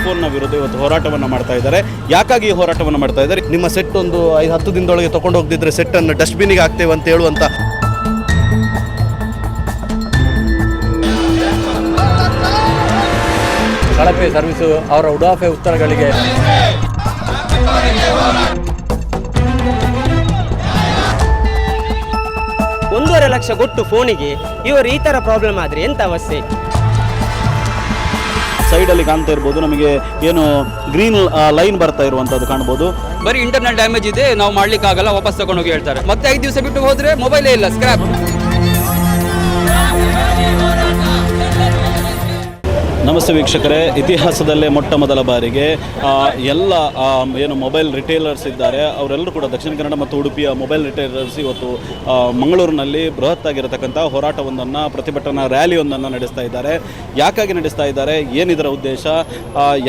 ಐಫೋನ್ನ ವಿರುದ್ಧ ಇವತ್ತು ಹೋರಾಟವನ್ನು ಮಾಡ್ತಾ ಇದ್ದಾರೆ. ಯಾಕಾಗಿ ಈ ಹೋರಾಟವನ್ನು ಮಾಡ್ತಾ ಇದ್ದಾರೆ? ನಿಮ್ಮ ಸೆಟ್ ಒಂದು ಐದು ಹತ್ತು ದಿನದೊಳಗೆ ತಗೊಂಡು ಹೋಗದಿದ್ರೆ ಸೆಟ್ಟನ್ನು ಡಸ್ಟ್ಬಿನ್ಗೆ ಹಾಕ್ತೇವೆ ಅಂತ ಹೇಳುವಂಥ ಕಳಪೆ ಸರ್ವಿಸು ಅವರ ಉಡಾಫೆ ಉತ್ತರಗಳಿಗೆ ಒಂದೂವರೆ ಲಕ್ಷ ಕೊಟ್ಟು ಫೋನಿಗೆ ಇವರು ಈ ಥರ ಪ್ರಾಬ್ಲಮ್ ಆದರೆ ಎಂತ ಅವಸ್ಥೆ. ಸೈಡಲ್ಲಿ ಕಾಣ್ತಾ ಇರ್ಬೋದು. ನಮಗೆ ಏನು ಗ್ರೀನ್ ಲೈನ್ ಬರ್ತಾ ಇರುವಂಥದ್ದು ಕಾಣ್ಬೋದು. ಬರೀ ಇಂಟರ್ನಲ್ ಡ್ಯಾಮೇಜ್ ಇದೆ, ನಾವು ಮಾಡ್ಲಿಕ್ಕೆ ಆಗಲ್ಲ ವಾಪಸ್ ತಗೊಂಡೋಗಿ ಹೇಳ್ತಾರೆ. ಮತ್ತೆ ಐದು ದಿವಸ ಬಿಟ್ಟು ಹೋದ್ರೆ ಮೊಬೈಲೇ ಇಲ್ಲ ಸ್ಕ್ರಾಪ್ ನಮಸ್ತೆ ವೀಕ್ಷಕರೇ. ಇತಿಹಾಸದಲ್ಲೇ ಮೊಟ್ಟ ಮೊದಲ ಬಾರಿಗೆ ಎಲ್ಲ ಏನು ಮೊಬೈಲ್ ರಿಟೇಲರ್ಸ್ ಇದ್ದಾರೆ. ಅವರೆಲ್ಲರೂ ಕೂಡ ದಕ್ಷಿಣ ಕನ್ನಡ ಮತ್ತು ಉಡುಪಿಯ ಮೊಬೈಲ್ ರಿಟೇಲರ್ಸ್ ಇವತ್ತು ಮಂಗಳೂರಿನಲ್ಲಿ ಬೃಹತ್ ಆಗಿರತಕ್ಕಂಥ ಹೋರಾಟವೊಂದನ್ನು, ಪ್ರತಿಭಟನಾ ರ್ಯಾಲಿಯೊಂದನ್ನು ನಡೆಸ್ತಾ ಇದ್ದಾರೆ. ಯಾಕಾಗಿ ನಡೆಸ್ತಾ ಇದ್ದಾರೆ? ಏನಿದರ ಉದ್ದೇಶ?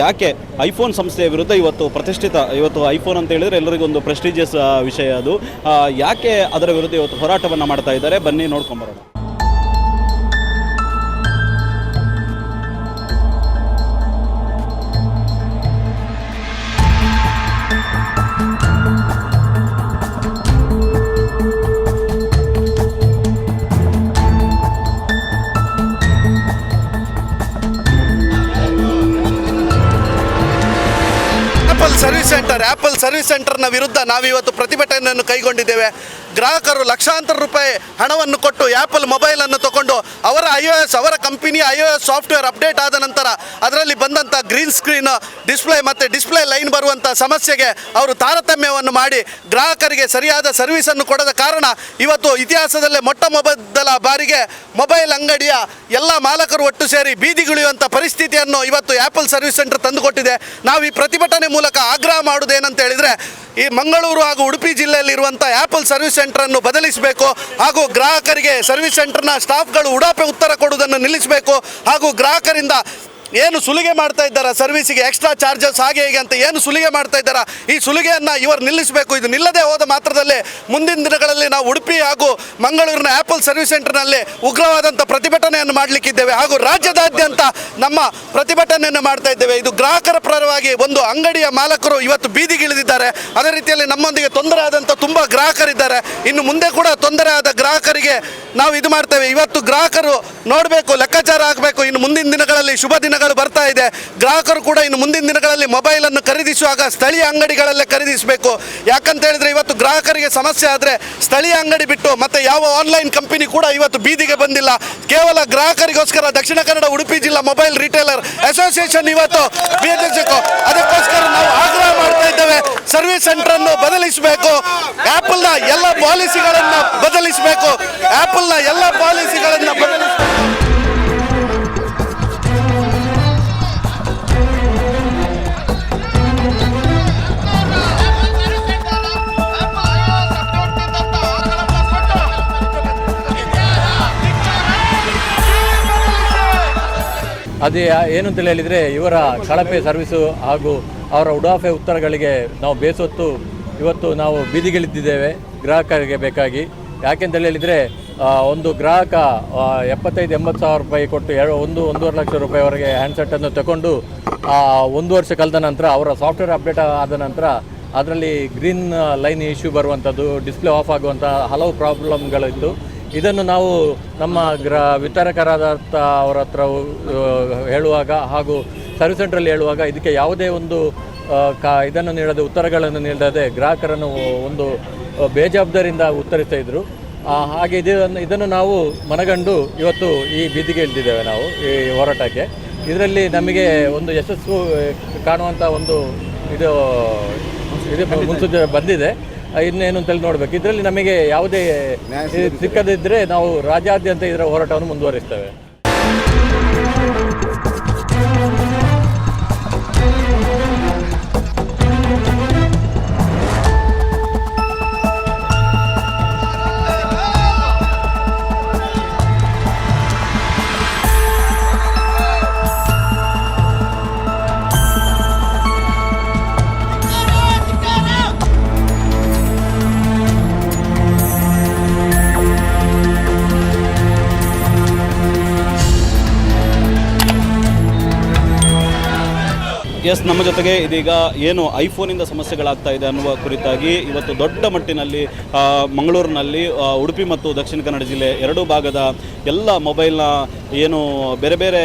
ಯಾಕೆ ಐಫೋನ್ ಸಂಸ್ಥೆಯ ವಿರುದ್ಧ ಇವತ್ತು ಪ್ರತಿಷ್ಠಿತ, ಇವತ್ತು ಐಫೋನ್ ಅಂತ ಹೇಳಿದರೆ ಎಲ್ಲರಿಗೂ ಒಂದು ಪ್ರೆಸ್ಟೀಜಿಯಸ್ ವಿಷಯ ಅದು. ಯಾಕೆ ಅದರ ವಿರುದ್ಧ ಇವತ್ತು ಹೋರಾಟವನ್ನು ಮಾಡ್ತಾ ಇದ್ದಾರೆ? ಬನ್ನಿ ನೋಡ್ಕೊಂಬರೋಣ. ಸರ್ವಿಸ್ ಸೆಂಟರ್ನ ವಿರುದ್ಧ ನಾವಿವತ್ತು ಪ್ರತಿಭಟನೆಯನ್ನು ಕೈಗೊಂಡಿದ್ದೇವೆ. ಗ್ರಾಹಕರು ಲಕ್ಷಾಂತರ ರೂಪಾಯಿ ಹಣವನ್ನು ಕೊಟ್ಟು ಆ್ಯಪಲ್ ಮೊಬೈಲನ್ನು ತಗೊಂಡು ಅವರ ಐ ಒ ಎಸ್ ಅವರ company I O S software update ಆದ ನಂತರ ಅದರಲ್ಲಿ ಬಂದಂಥ ಗ್ರೀನ್ ಸ್ಕ್ರೀನ್ ಡಿಸ್ಪ್ಲೇ ಮತ್ತು ಡಿಸ್ಪ್ಲೇ ಲೈನ್ ಬರುವಂಥ ಸಮಸ್ಯೆಗೆ ಅವರು ತಾರತಮ್ಯವನ್ನು ಮಾಡಿ ಗ್ರಾಹಕರಿಗೆ ಸರಿಯಾದ ಸರ್ವಿಸನ್ನು ಕೊಡದ ಕಾರಣ ಇವತ್ತು ಇತಿಹಾಸದಲ್ಲೇ ಮೊಟ್ಟ ಮೊದಲ ಬಾರಿಗೆ ಮೊಬೈಲ್ ಅಂಗಡಿಯ ಎಲ್ಲ ಮಾಲಕರು ಒಟ್ಟು ಸೇರಿ ಬೀದಿಗಿಳಿಯುವಂಥ ಪರಿಸ್ಥಿತಿಯನ್ನು ಇವತ್ತು ಆ್ಯಪಲ್ ಸರ್ವಿಸ್ ಸೆಂಟರ್ ತಂದುಕೊಟ್ಟಿದೆ. ನಾವು ಈ ಪ್ರತಿಭಟನೆ ಮೂಲಕ ಆಗ್ರಹ ಮಾಡುವುದೇನಂತ ಹೇಳಿದರೆ ಈ ಮಂಗಳೂರು ಹಾಗೂ ಉಡುಪಿ ಜಿಲ್ಲೆಯಲ್ಲಿ ಇರುವಂಥ ಆ್ಯಪಲ್ ಸರ್ವಿಸ್ ಸೆಂಟರನ್ನು ಬದಲಿಸಬೇಕು ಹಾಗೂ ಗ್ರಾಹಕರಿಗೆ ಸರ್ವಿಸ್ ಸೆಂಟರ್ನ ಸ್ಟಾಫ್ಗಳು ಉಡಾಪೆ ಉತ್ತರ ಕೊಡುವುದನ್ನು ನಿಲ್ಲಿಸಬೇಕು ಹಾಗೂ ಗ್ರಾಹಕರಿಂದ ಏನು ಸುಲಿಗೆ ಮಾಡ್ತಾ ಇದ್ದಾರ? ಸರ್ವಿಸಿಗೆ ಎಕ್ಸ್ಟ್ರಾ ಚಾರ್ಜಸ್ ಹಾಗೆ ಹೀಗೆ ಅಂತ ಏನು ಸುಲಿಗೆ ಮಾಡ್ತಾ ಇದ್ದಾರ? ಈ ಸುಲಿಗೆಯನ್ನು ಇವರು ನಿಲ್ಲಿಸಬೇಕು. ಇದು ನಿಲ್ಲದೆ ಹೋದ ಮಾತ್ರದಲ್ಲೇ ಮುಂದಿನ ದಿನಗಳಲ್ಲಿ ನಾವು ಉಡುಪಿ ಹಾಗೂ ಮಂಗಳೂರಿನ ಆ್ಯಪಲ್ ಸರ್ವಿಸ್ ಸೆಂಟರ್ನಲ್ಲಿ ಉಗ್ರವಾದಂಥ ಪ್ರತಿಭಟನೆಯನ್ನು ಮಾಡಲಿಕ್ಕಿದ್ದೇವೆ. ಹಾಗೂ ರಾಜ್ಯದಾದ್ಯಂತ ನಮ್ಮ ಪ್ರತಿಭಟನೆಯನ್ನು ಮಾಡ್ತಾ ಇದ್ದೇವೆ. ಇದು ಗ್ರಾಹಕರ ಪರವಾಗಿ ಒಂದು ಅಂಗಡಿಯ ಮಾಲಕರು ಇವತ್ತು ಬೀದಿಗಿಳಿದಿದ್ದಾರೆ. ಅದೇ ರೀತಿಯಲ್ಲಿ ನಮ್ಮೊಂದಿಗೆ ತೊಂದರೆ ಆದಂಥ ತುಂಬ ಗ್ರಾಹಕರಿದ್ದಾರೆ. ಇನ್ನು ಮುಂದೆ ಕೂಡ ತೊಂದರೆ ಆದ ಗ್ರಾಹಕರಿಗೆ ನಾವು ಇದು ಮಾಡ್ತೇವೆ. ಇವತ್ತು ಗ್ರಾಹಕರು ನೋಡಬೇಕು, ಲೆಕ್ಕಾಚಾರ ಆಗಬೇಕು. ಇನ್ನು ಮುಂದಿನ ದಿನಗಳಲ್ಲಿ ಶುಭ ದಿನಗಳು ಬರ್ತಾ ಇದೆ. ಗ್ರಾಹಕರು ಕೂಡ ಇನ್ನು ಮುಂದಿನ ದಿನಗಳಲ್ಲಿ ಮೊಬೈಲನ್ನು ಖರೀದಿಸುವಾಗ ಸ್ಥಳೀಯ ಅಂಗಡಿಗಳಲ್ಲೇ ಖರೀದಿಸಬೇಕು. ಯಾಕಂತ ಹೇಳಿದ್ರೆ ಇವತ್ತು ಗ್ರಾಹಕರಿಗೆ ಸಮಸ್ಯೆ ಆದರೆ ಸ್ಥಳೀಯ ಅಂಗಡಿ ಬಿಟ್ಟು ಮತ್ತೆ ಯಾವ ಆನ್ಲೈನ್ ಕಂಪನಿ ಕೂಡ ಇವತ್ತು ಬೀದಿಗೆ ಬಂದಿಲ್ಲ. ಕೇವಲ ಗ್ರಾಹಕರಿಗೋಸ್ಕರ ದಕ್ಷಿಣ ಕನ್ನಡ, ಉಡುಪಿ ಜಿಲ್ಲಾ ಮೊಬೈಲ್ ರಿಟೇಲರ್ ಅಸೋಸಿಯೇಷನ್ ಇವತ್ತು ಅದಕ್ಕೋಸ್ಕರ ನಾವು ಆಗ್ರಹ ಮಾಡ್ತಾ ಇದ್ದೇವೆ. ಸರ್ವಿಸ್ ಸೆಂಟರ್ ಅನ್ನು ಬದಲಿಸಬೇಕು. ಆಪಲ್ನ ಎಲ್ಲ ಪಾಲಿಸಿಗಳನ್ನ ಬದಲಿಸಬೇಕು. ಆಪಲ್ನ ಎಲ್ಲ ಪಾಲಿಸಿಗಳನ್ನ ಬದಲಿಸಬೇಕು. ಅದೇ ಏನು ಅಂತ ಹೇಳಿದರೆ ಇವರ ಕಳಪೆ ಸರ್ವಿಸು ಹಾಗೂ ಅವರ ಉಡಾಫೆ ಉತ್ತರಗಳಿಗೆ ನಾವು ಬೇಸೊತ್ತು ಇವತ್ತು ನಾವು ಬೀದಿಗಿಳಿದಿದ್ದೇವೆ ಗ್ರಾಹಕರಿಗೆ ಬೇಕಾಗಿ. ಯಾಕೆಂತ ಹೇಳಿದರೆ ಒಂದು ಗ್ರಾಹಕ ಎಪ್ಪತ್ತೈದು, ಎಂಬತ್ತು ಸಾವಿರ ರೂಪಾಯಿ ಕೊಟ್ಟು ಎರಡು, ಒಂದು, ಒಂದೂವರೆ ಲಕ್ಷ ರೂಪಾಯಿವರೆಗೆ ಹ್ಯಾಂಡ್ಸೆಟ್ಟನ್ನು ತಗೊಂಡು ಒಂದು ವರ್ಷ ಕಳೆದ ನಂತರ ಅವರ ಸಾಫ್ಟ್ವೇರ್ ಅಪ್ಡೇಟ್ ಆದ ನಂತರ ಅದರಲ್ಲಿ ಗ್ರೀನ್ ಲೈನ್ ಇಶ್ಯೂ ಬರುವಂಥದ್ದು ಡಿಸ್ಪ್ಲೇ ಆಫ್ ಆಗುವಂಥ ಹಲವು ಪ್ರಾಬ್ಲಮ್ಗಳಿತ್ತು ಇದನ್ನು ನಾವು ನಮ್ಮ ಗ್ರ ವಿತರಕರಾದಂಥ ಅವರ ಹತ್ರ ಹೇಳುವಾಗ ಹಾಗೂ ಸರ್ವಿಸ್ ಸೆಂಟ್ರಲ್ಲಿ ಹೇಳುವಾಗ ಇದಕ್ಕೆ ಯಾವುದೇ ಒಂದು ಕಾ ಇದನ್ನು ನೀಡದೆ ಉತ್ತರಗಳನ್ನು ನೀಡದೆ ಗ್ರಾಹಕರನ್ನು ಒಂದು ಬೇಜವಾಬ್ದಾರಿಯಿಂದ ಉತ್ತರಿಸ್ತಾ ಇದ್ದರು ಹಾಗೆ ಇದನ್ನು ಇದನ್ನು ನಾವು ಮನಗಂಡು ಇವತ್ತು ಈ ಬೀದಿಗೆ ಇಳಿದಿದ್ದೇವೆ ನಾವು ಈ ಹೋರಾಟಕ್ಕೆ. ಇದರಲ್ಲಿ ನಮಗೆ ಒಂದು ಯಶಸ್ಸು ಕಾಣುವಂಥ ಒಂದು ಇದು ಇದು ಮುನ್ಸೂಚನೆ ಬಂದಿದೆ. ಇನ್ನೇನು ಅಂತೇಳಿ ನೋಡಬೇಕು. ಇದರಲ್ಲಿ ನಮಗೆ ಯಾವುದೇ ಸಿಕ್ಕದಿದ್ದರೆ ನಾವು ರಾಜ್ಯಾದ್ಯಂತ ಇದರ ಹೋರಾಟವನ್ನು ಮುಂದುವರಿಸ್ತೇವೆ. ಎಸ್, ನಮ್ಮ ಜೊತೆಗೆ ಇದೀಗ ಏನು ಐಫೋನಿಂದ ಸಮಸ್ಯೆಗಳಾಗ್ತಾ ಇದೆ ಅನ್ನುವ ಕುರಿತಾಗಿ ಇವತ್ತು ದೊಡ್ಡ ಮಟ್ಟಿನಲ್ಲಿ ಮಂಗಳೂರಿನಲ್ಲಿ ಉಡುಪಿ ಮತ್ತು ದಕ್ಷಿಣ ಕನ್ನಡ ಜಿಲ್ಲೆ ಎರಡೂ ಭಾಗದ ಎಲ್ಲ ಮೊಬೈಲ್ನ ಏನು ಬೇರೆ ಬೇರೆ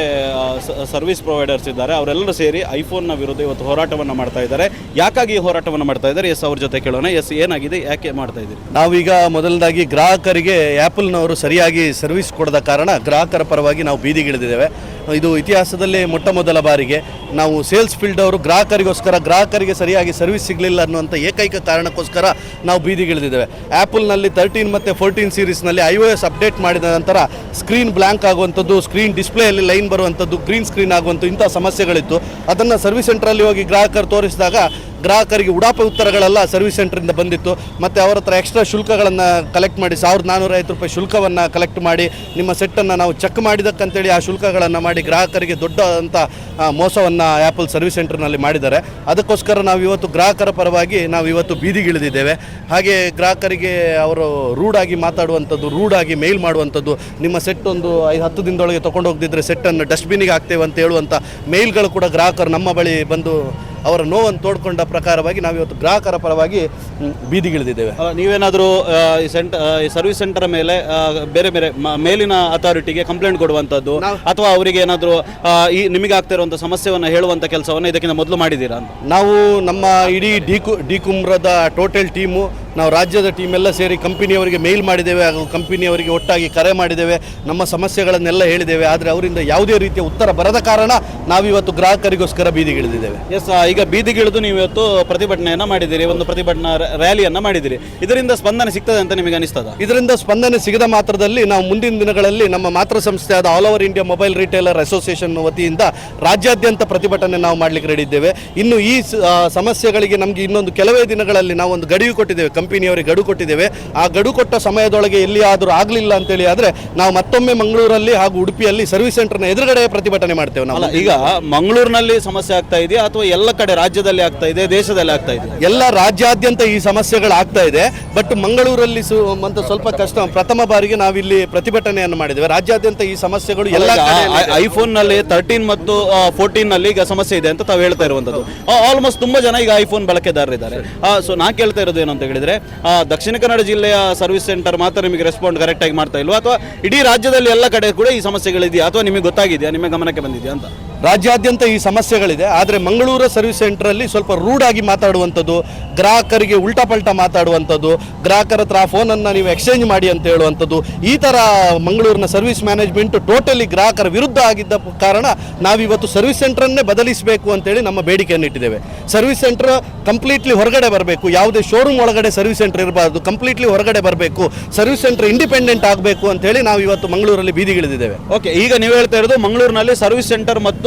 ಸರ್ವಿಸ್ ಪ್ರೊವೈಡರ್ಸ್ ಇದ್ದಾರೆ. ಅವರೆಲ್ಲರೂ ಸೇರಿ ಐಫೋನ್ನ ವಿರುದ್ಧ ಇವತ್ತು ಹೋರಾಟವನ್ನು ಮಾಡ್ತಾ ಇದ್ದಾರೆ. ಯಾಕಾಗಿ ಹೋರಾಟವನ್ನು ಮಾಡ್ತಾ ಇದ್ದಾರೆ? ಎಸ್, ಅವ್ರ ಜೊತೆ ಕೇಳೋಣ. ಎಸ್, ಏನಾಗಿದೆ? ಯಾಕೆ ಮಾಡ್ತಾ ಇದ್ದೀರಿ? ನಾವೀಗ ಮೊದಲದಾಗಿ ಗ್ರಾಹಕರಿಗೆ ಆ್ಯಪಲ್ನವರು ಸರಿಯಾಗಿ ಸರ್ವಿಸ್ ಕೊಡದ ಕಾರಣ ಗ್ರಾಹಕರ ಪರವಾಗಿ ನಾವು ಬೀದಿಗಿಳಿದಿದ್ದೇವೆ. ಇದು ಇತಿಹಾಸದಲ್ಲಿ ಮೊಟ್ಟ ಮೊದಲ ಬಾರಿಗೆ. ನಾವು ಸೇಲ್ಸ್ ಫೀಲ್ಡ್ ಅವರು ಗ್ರಾಹಕರಿಗೋಸ್ಕರ, ಗ್ರಾಹಕರಿಗೆ ಸರಿಯಾಗಿ ಸರ್ವಿಸ್ ಸಿಗಲಿಲ್ಲ ಅನ್ನುವಂಥ ಏಕೈಕ ಕಾರಣಕ್ಕೋಸ್ಕರ ನಾವು ಬೀದಿಗಿಳಿದಿದ್ದೇವೆ. ಆ್ಯಪಲ್ನಲ್ಲಿ ತರ್ಟೀನ್ ಮತ್ತು ಫೋರ್ಟೀನ್ ಸೀರೀಸ್ನಲ್ಲಿ ಐ ಓ ಎಸ್ ಅಪ್ಡೇಟ್ ಮಾಡಿದ ನಂತರ ಸ್ಕ್ರೀನ್ ಬ್ಲ್ಯಾಂಕ್ ಆಗುವಂಥದ್ದು, ಸ್ಕ್ರೀನ್ ಡಿಸ್ಪ್ಲೇಯಲ್ಲಿ ಲೈನ್ ಬರುವಂಥದ್ದು, ಗ್ರೀನ್ ಸ್ಕ್ರೀನ್ ಆಗುವಂಥ ಇಂಥ ಸಮಸ್ಯೆಗಳಿತ್ತು. ಅದನ್ನು ಸರ್ವಿಸ್ ಸೆಂಟ್ರಲ್ಲಿ ಹೋಗಿ ಗ್ರಾಹಕರು ತೋರಿಸಿದಾಗ ಗ್ರಾಹಕರಿಗೆ ಉಡಾಪ ಉತ್ತರಗಳೆಲ್ಲ ಸರ್ವಿಸ್ ಸೆಂಟ್ರಿಂದ ಬಂದಿತ್ತು. ಮತ್ತು ಅವರ ಹತ್ರ ಎಕ್ಸ್ಟ್ರಾ ಶುಲ್ಕಗಳನ್ನು ಕಲೆಕ್ಟ್ ಮಾಡಿ, ಸಾವಿರದ ನಾನ್ನೂರ ಐವತ್ತು ರೂಪಾಯಿ ಶುಲ್ಕವನ್ನು ಕಲೆಕ್ಟ್ ಮಾಡಿ, ನಿಮ್ಮ ಸೆಟ್ಟನ್ನು ನಾವು ಚೆಕ್ ಮಾಡಿದಕ್ಕಂತೇಳಿ ಆ ಶುಲ್ಕಗಳನ್ನು ಮಾಡಿ ಗ್ರಾಹಕರಿಗೆ ದೊಡ್ಡದಂಥ ಮೋಸವನ್ನು ಆ್ಯಪಲ್ ಸರ್ವಿಸ್ ಸೆಂಟರ್ನಲ್ಲಿ ಮಾಡಿದ್ದಾರೆ. ಅದಕ್ಕೋಸ್ಕರ ನಾವು ಇವತ್ತು ಗ್ರಾಹಕರ ಪರವಾಗಿ ನಾವು ಇವತ್ತು ಬೀದಿಗಿಳಿದಿದ್ದೇವೆ. ಹಾಗೆ ಗ್ರಾಹಕರಿಗೆ ಅವರು ರೂಡಾಗಿ ಮಾತಾಡುವಂಥದ್ದು ರೂಡಾಗಿ ಮೇಲ್ ಮಾಡುವಂಥದ್ದು, ನಿಮ್ಮ ಸೆಟ್ ಒಂದು ಐದು ಹತ್ತು ದಿನದೊಳಗೆ ತೊಗೊಂಡು ಹೋಗದಿದ್ದರೆ ಸೆಟ್ಟನ್ನು ಡಸ್ಟ್ಬಿನ್ನಿಗೆ ಹಾಕ್ತೇವೆ ಅಂತ ಹೇಳುವಂಥ ಮೇಲ್ಗಳು ಕೂಡ ಗ್ರಾಹಕರು ನಮ್ಮ ಬಳಿ ಬಂದು ಅವರ ನೋವನ್ನು ತೋಡ್ಕೊಂಡ ಪ್ರಕಾರವಾಗಿ ನಾವು ಇವತ್ತು ಗ್ರಾಹಕರ ಪರವಾಗಿ ಬೀದಿಗಿಳಿದಿದ್ದೇವೆ. ನೀವೇನಾದರೂ ಈ ಸೆಂಟರ್ ಈ ಸರ್ವಿಸ್ ಸೆಂಟರ್ ಮೇಲೆ ಬೇರೆ ಬೇರೆ ಮೇಲಿನ ಅಥಾರಿಟಿಗೆ ಕಂಪ್ಲೇಂಟ್ ಕೊಡುವಂಥದ್ದು ಅಥವಾ ಅವರಿಗೆ ಏನಾದರೂ ಈ ನಿಮಗೆ ಆಗ್ತಿರುವಂಥ ಸಮಸ್ಯೆಯನ್ನು ಹೇಳುವಂಥ ಕೆಲಸವನ್ನು ಇದಕ್ಕಿಂತ ಮೊದಲು ಮಾಡಿದ್ದೀರಾ ಅಂತ? ನಾವು ನಮ್ಮ ಇಡೀ ಡಿ ಡಿಕುಮ್ರದ ಟೋಟಲ್ ಟೀಮು ನಾವು ರಾಜ್ಯದ ಟೀಮ್ ಎಲ್ಲ ಸೇರಿ ಕಂಪನಿಯವರಿಗೆ ಮೇಲ್ ಮಾಡಿದ್ದೇವೆ ಹಾಗೂ ಕಂಪನಿಯವರಿಗೆ ಒಟ್ಟಾಗಿ ಕರೆ ಮಾಡಿದ್ದೇವೆ. ನಮ್ಮ ಸಮಸ್ಯೆಗಳನ್ನೆಲ್ಲ ಹೇಳಿದ್ದೇವೆ. ಆದರೆ ಅವರಿಂದ ಯಾವುದೇ ರೀತಿಯ ಉತ್ತರ ಬರದ ಕಾರಣ ನಾವಿವತ್ತು ಗ್ರಾಹಕರಿಗೋಸ್ಕರ ಬೀದಿಗಿಳಿದಿದ್ದೇವೆ ಎಸ್ ಈಗ ಬೀದಿಗಿಳಿದು ನೀವು ಇವತ್ತು ಪ್ರತಿಭಟನೆಯನ್ನು ಮಾಡಿದ್ದೀರಿ. ಒಂದು ಪ್ರತಿಭಟನಾ ರ್ಯಾ- ರ್ಯಾಲಿಯನ್ನು ಮಾಡಿದ್ದೀರಿ. ಇದರಿಂದ ಸ್ಪಂದನೆ ಸಿಗ್ತದೆ ಅಂತ ನಿಮಗೆ ಅನಿಸ್ತದ? ಇದರಿಂದ ಸ್ಪಂದನೆ ಸಿಗದ ಮಾತ್ರದಲ್ಲಿ ನಾವು ಮುಂದಿನ ದಿನಗಳಲ್ಲಿ ನಮ್ಮ ಮಾತೃ ಸಂಸ್ಥೆಯಾದ all over India mobile retailer association ವತಿಯಿಂದ ರಾಜ್ಯಾದ್ಯಂತ ಪ್ರತಿಭಟನೆ ನಾವು ಮಾಡಲಿಕ್ಕೆ ರೆಡಿ ಇದ್ದೇವೆ. ಇನ್ನು ಈ ಸಮಸ್ಯೆಗಳಿಗೆ ನಮಗೆ ಇನ್ನೊಂದು ಕೆಲವೇ ದಿನಗಳಲ್ಲಿ ನಾವು ಒಂದು ಗಡಿಯು ಕೊಟ್ಟಿದ್ದೇವೆ. ಕಂಪನಿಯವರಿಗೆ ಗಡು ಕೊಟ್ಟಿದ್ದೇವೆ. ಆ ಗಡು ಕೊಟ್ಟ ಸಮಯದೊಳಗೆ ಎಲ್ಲಿಯಾದರೂ ಆಗಲಿಲ್ಲ ಅಂತೇಳಿ ಆದರೆ ನಾವು ಮತ್ತೊಮ್ಮೆ ಮಂಗಳೂರಲ್ಲಿ ಹಾಗೂ ಉಡುಪಿಯಲ್ಲಿ ಸರ್ವಿಸ್ ಸೆಂಟರ್ನ ಎದುರುಗಡೆ ಪ್ರತಿಭಟನೆ ಮಾಡ್ತೇವೆ ನಾವು. ಈಗ ಮಂಗಳೂರಿನಲ್ಲಿ ಸಮಸ್ಯೆ ಆಗ್ತಾ ಇದೆಯಾ ಅಥವಾ ಎಲ್ಲ ಕಡೆ ರಾಜ್ಯದಲ್ಲಿ ಆಗ್ತಾ ಇದೆ ದೇಶದಲ್ಲಿ ಆಗ್ತಾ ಇದೆ? ಎಲ್ಲ ರಾಜ್ಯಾದ್ಯಂತ ಈ ಸಮಸ್ಯೆಗಳು ಆಗ್ತಾ ಇದೆ. ಬಟ್ ಮಂಗಳೂರಲ್ಲಿ ಸು ಅಂತ ಸ್ವಲ್ಪ ಕಷ್ಟ. ಪ್ರಥಮ ಬಾರಿಗೆ ನಾವಿಲ್ಲಿ ಪ್ರತಿಭಟನೆಯನ್ನು ಮಾಡಿದ್ದೇವೆ. ರಾಜ್ಯಾದ್ಯಂತ ಈ ಸಮಸ್ಯೆಗಳು ಎಲ್ಲ ಐಫೋನ್ನಲ್ಲಿ ತರ್ಟೀನ್ ಮತ್ತು ಫೋರ್ಟೀನ್ನಲ್ಲಿ ಈಗ ಸಮಸ್ಯೆ ಇದೆ ಅಂತ ತಾವು ಹೇಳ್ತಾ ಇರುವಂತದ್ದು. ಆಲ್ಮೋಸ್ಟ್ ತುಂಬಾ ಜನ ಈಗ ಐಫೋನ್ ಬಳಕೆದಾರರಿದ್ದಾರೆ. ಸೊ ನಾ ಕೇಳ್ತಾ ಇರೋದು ಏನು ಅಂತ ಹೇಳಿದ್ರೆ ದಕ್ಷಿಣ ಕನ್ನಡ ಜಿಲ್ಲೆಯ ಸರ್ವಿಸ್ ಸೆಂಟರ್ ಮಾತ್ರ ನಿಮಗೆ ರೆಸ್ಪಾಂಡ್ ಕರೆಕ್ಟ್ ಆಗಿ ಮಾಡ್ತಾ ಇಲ್ವಾ? ಅಥವಾ ಇಡೀ ರಾಜ್ಯದಲ್ಲಿ ಎಲ್ಲ ಕಡೆ ಕೂಡ ಈ ಸಮಸ್ಯೆಗಳಿದೆಯಾ? ಅಥವಾ ನಿಮಗೆ ಗೊತ್ತಾಗಿದೆಯಾ? ನಿಮ್ಮ ಗಮನಕ್ಕೆ ಬಂದಿದೆಯಾ ಅಂತ? ರಾಜ್ಯಾದ್ಯಂತ ಈ ಸಮಸ್ಯೆಗಳಿದೆ, ಆದರೆ ಮಂಗಳೂರು ಸರ್ವಿಸ್ ಸೆಂಟ್ರಲ್ಲಿ ಸ್ವಲ್ಪ ರೂಡಾಗಿ ಮಾತಾಡುವಂಥದ್ದು, ಗ್ರಾಹಕರಿಗೆ ಉಲ್ಟಾ ಪಲ್ಟಾ ಮಾತಾಡುವಂಥದ್ದು, ಗ್ರಾಹಕರ ಹತ್ರ ಆ ಫೋನನ್ನು ನೀವು ಎಕ್ಸ್ಚೇಂಜ್ ಮಾಡಿ ಅಂತ ಹೇಳುವಂಥದ್ದು, ಈ ಥರ ಮಂಗಳೂರಿನ ಸರ್ವಿಸ್ ಮ್ಯಾನೇಜ್ಮೆಂಟ್ ಟೋಟಲಿ ಗ್ರಾಹಕರ ವಿರುದ್ಧ ಆಗಿದ್ದ ಕಾರಣ ನಾವಿವತ್ತು ಸರ್ವಿಸ್ ಸೆಂಟ್ರನ್ನೇ ಬದಲಿಸಬೇಕು ಅಂತೇಳಿ ನಮ್ಮ ಬೇಡಿಕೆಯನ್ನು ಇಟ್ಟಿದ್ದೇವೆ. ಸರ್ವಿಸ್ ಸೆಂಟ್ರ್ ಕಂಪ್ಲೀಟ್ಲಿ ಹೊರಗಡೆ ಬರಬೇಕು, ಯಾವುದೇ ಶೋರೂಮ್ ಒಳಗಡೆ ಸರ್ವಿಸ್ ಸೆಂಟರ್ ಇರಬಾರ್ದು ಕಂಪ್ಲೀಟ್ಲಿ ಹೊರಗಡೆ ಬರಬೇಕು, ಸರ್ವಿಸ್ ಸೆಂಟ್ರ್ ಇಂಡಿಪೆಂಡೆಂಟ್ ಆಗಬೇಕು ಅಂತೇಳಿ ನಾವು ಇವತ್ತು ಮಂಗಳೂರಲ್ಲಿ ಬೀದಿಗಿಳಿದಿದ್ದೇವೆ. ಓಕೆ ಈಗ ನೀವು ಹೇಳ್ತಾ ಇರೋದು ಮಂಗಳೂರಿನಲ್ಲಿ ಸರ್ವಿಸ್ ಸೆಂಟರ್ ಮತ್ತು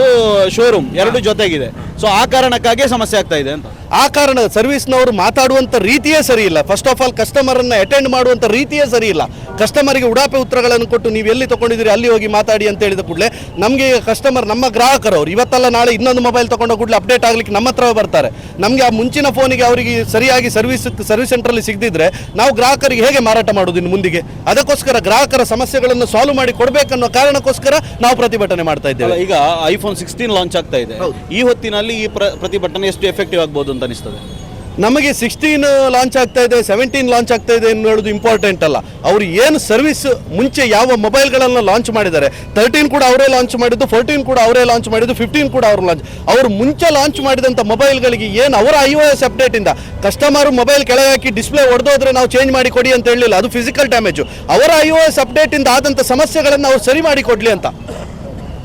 ಶೋರೂಮ್ ಎರಡು ಜೊತೆಗಿದೆ. ಸೊ ಆ ಕಾರಣಕ್ಕಾಗಿ ಸಮಸ್ಯೆ ಆಗ್ತಾ ಇದೆ ಅಂತ. ಆ ಕಾರಣ ಸರ್ವಿಸ್ನವರು ಮಾತಾಡುವಂಥ ರೀತಿಯೇ ಸರಿ ಇಲ್ಲ. ಫಸ್ಟ್ ಆಫ್ ಆಲ್ ಕಸ್ಟಮರನ್ನು ಅಟೆಂಡ್ ಮಾಡುವಂಥ ರೀತಿಯೇ ಸರಿ ಇಲ್ಲ. ಕಸ್ಟಮರಿಗೆ ಉಡಾಪೆ ಉತ್ತರಗಳನ್ನು ಕೊಟ್ಟು ನೀವು ಎಲ್ಲಿ ತೊಗೊಂಡಿದ್ದೀರಿ ಅಲ್ಲಿ ಹೋಗಿ ಮಾತಾಡಿ ಅಂತ ಹೇಳಿದ ಕೂಡಲೇ ನಮಗೆ ಕಸ್ಟಮರ್ ನಮ್ಮ ಗ್ರಾಹಕರವರು ಇವತ್ತಲ್ಲ ನಾಳೆ ಇನ್ನೊಂದು ಮೊಬೈಲ್ ತಗೊಂಡ ಕೂಡಲೇ ಅಪ್ಡೇಟ್ ಆಗಲಿಕ್ಕೆ ನಮ್ಮ ಹತ್ರ ಬರ್ತಾರೆ. ನಮಗೆ ಆ ಮುಂಚಿನ ಫೋನಿಗೆ ಅವರಿಗೆ ಸರಿಯಾಗಿ ಸರ್ವಿಸ್ ಸರ್ವಿಸ್ ಸೆಂಟ್ರಲ್ಲಿ ಸಿಗದಿದ್ರೆ ನಾವು ಗ್ರಾಹಕರಿಗೆ ಹೇಗೆ ಮಾರಾಟ ಮಾಡೋದು ಇನ್ನು ಮುಂದಿಗೆ? ಅದಕ್ಕೋಸ್ಕರ ಗ್ರಾಹಕರ ಸಮಸ್ಯೆಗಳನ್ನು ಸಾಲ್ವ್ ಮಾಡಿ ಕೊಡಬೇಕನ್ನೋ ಕಾರಣಕ್ಕೋಸ್ಕರ ನಾವು ಪ್ರತಿಭಟನೆ ಮಾಡ್ತಾ ಇದ್ದೇವೆ. ಈಗ ಐಫೋನ್ ಸಿಕ್ಸ್ಟೀನ್ ಲಾಂಚ್ ಆಗ್ತಾ ಇದೆ. ಈ ಹೊತ್ತಿನಲ್ಲಿ ಈ ಪ್ರ- ಪ್ರತಿಭಟನೆ ಎಷ್ಟು ಎಫೆಕ್ಟಿವ್ ಆಗ್ಬೋದು ಅಂತ ಅನಿಸ್ತದೆ? ನಮಗೆ ಸಿಕ್ಸ್ಟೀನ್ ಲಾಂಚ್ ಆಗ್ತಾ ಇದೆ ಸೆವೆಂಟೀನ್ ಲಾಂಚ್ ಆಗ್ತಾ ಇದೆ ಅನ್ನೋದು ಇಂಪಾರ್ಟೆಂಟ್ ಅಲ್ಲ. ಅವರು ಏನು ಸರ್ವಿಸ್ ಮುಂಚೆ ಯಾವ ಮೊಬೈಲ್ಗಳನ್ನು ಲಾಂಚ್ ಮಾಡಿದ್ದಾರೆ? ತರ್ಟೀನ್ ಕೂಡ ಅವರೇ ಲಾಂಚ್ ಮಾಡಿದ್ದು ಫೋರ್ಟೀನ್ ಕೂಡ ಅವರೇ ಲಾಂಚ್ ಮಾಡಿದ್ದು ಫಿಫ್ಟೀನ್ ಕೂಡ ಅವರು ಲಾಂಚ್ ಅವರು ಮುಂಚೆ ಲಾಂಚ್ ಮಾಡಿದಂಥ ಮೊಬೈಲ್ಗಳಿಗೆ ಏನು ಅವರ ಐ ಒ ಎಸ್ ಅಪ್ಡೇಟಿಂದ ಕಸ್ಟಮರ್ ಮೊಬೈಲ್ ಕೆಳಗೆ ಹಾಕಿ ಡಿಸ್ಪ್ಲೇ ಹೊಡೆದೋದ್ರೆ ನಾವು ಚೇಂಜ್ ಮಾಡಿ ಕೊಡಿ ಅಂತ ಹೇಳಲಿಲ್ಲ. ಅದು ಫಿಸಿಕಲ್ ಡ್ಯಾಮೇಜು ಅವರ ಐ ಒ ಎಸ್ ಅಪ್ಡೇಟಿಂದ ಆದಂಥ ಸಮಸ್ಯೆಗಳನ್ನು ಅವ್ರು ಸರಿ ಮಾಡಿ ಕೊಡಲಿ ಅಂತ.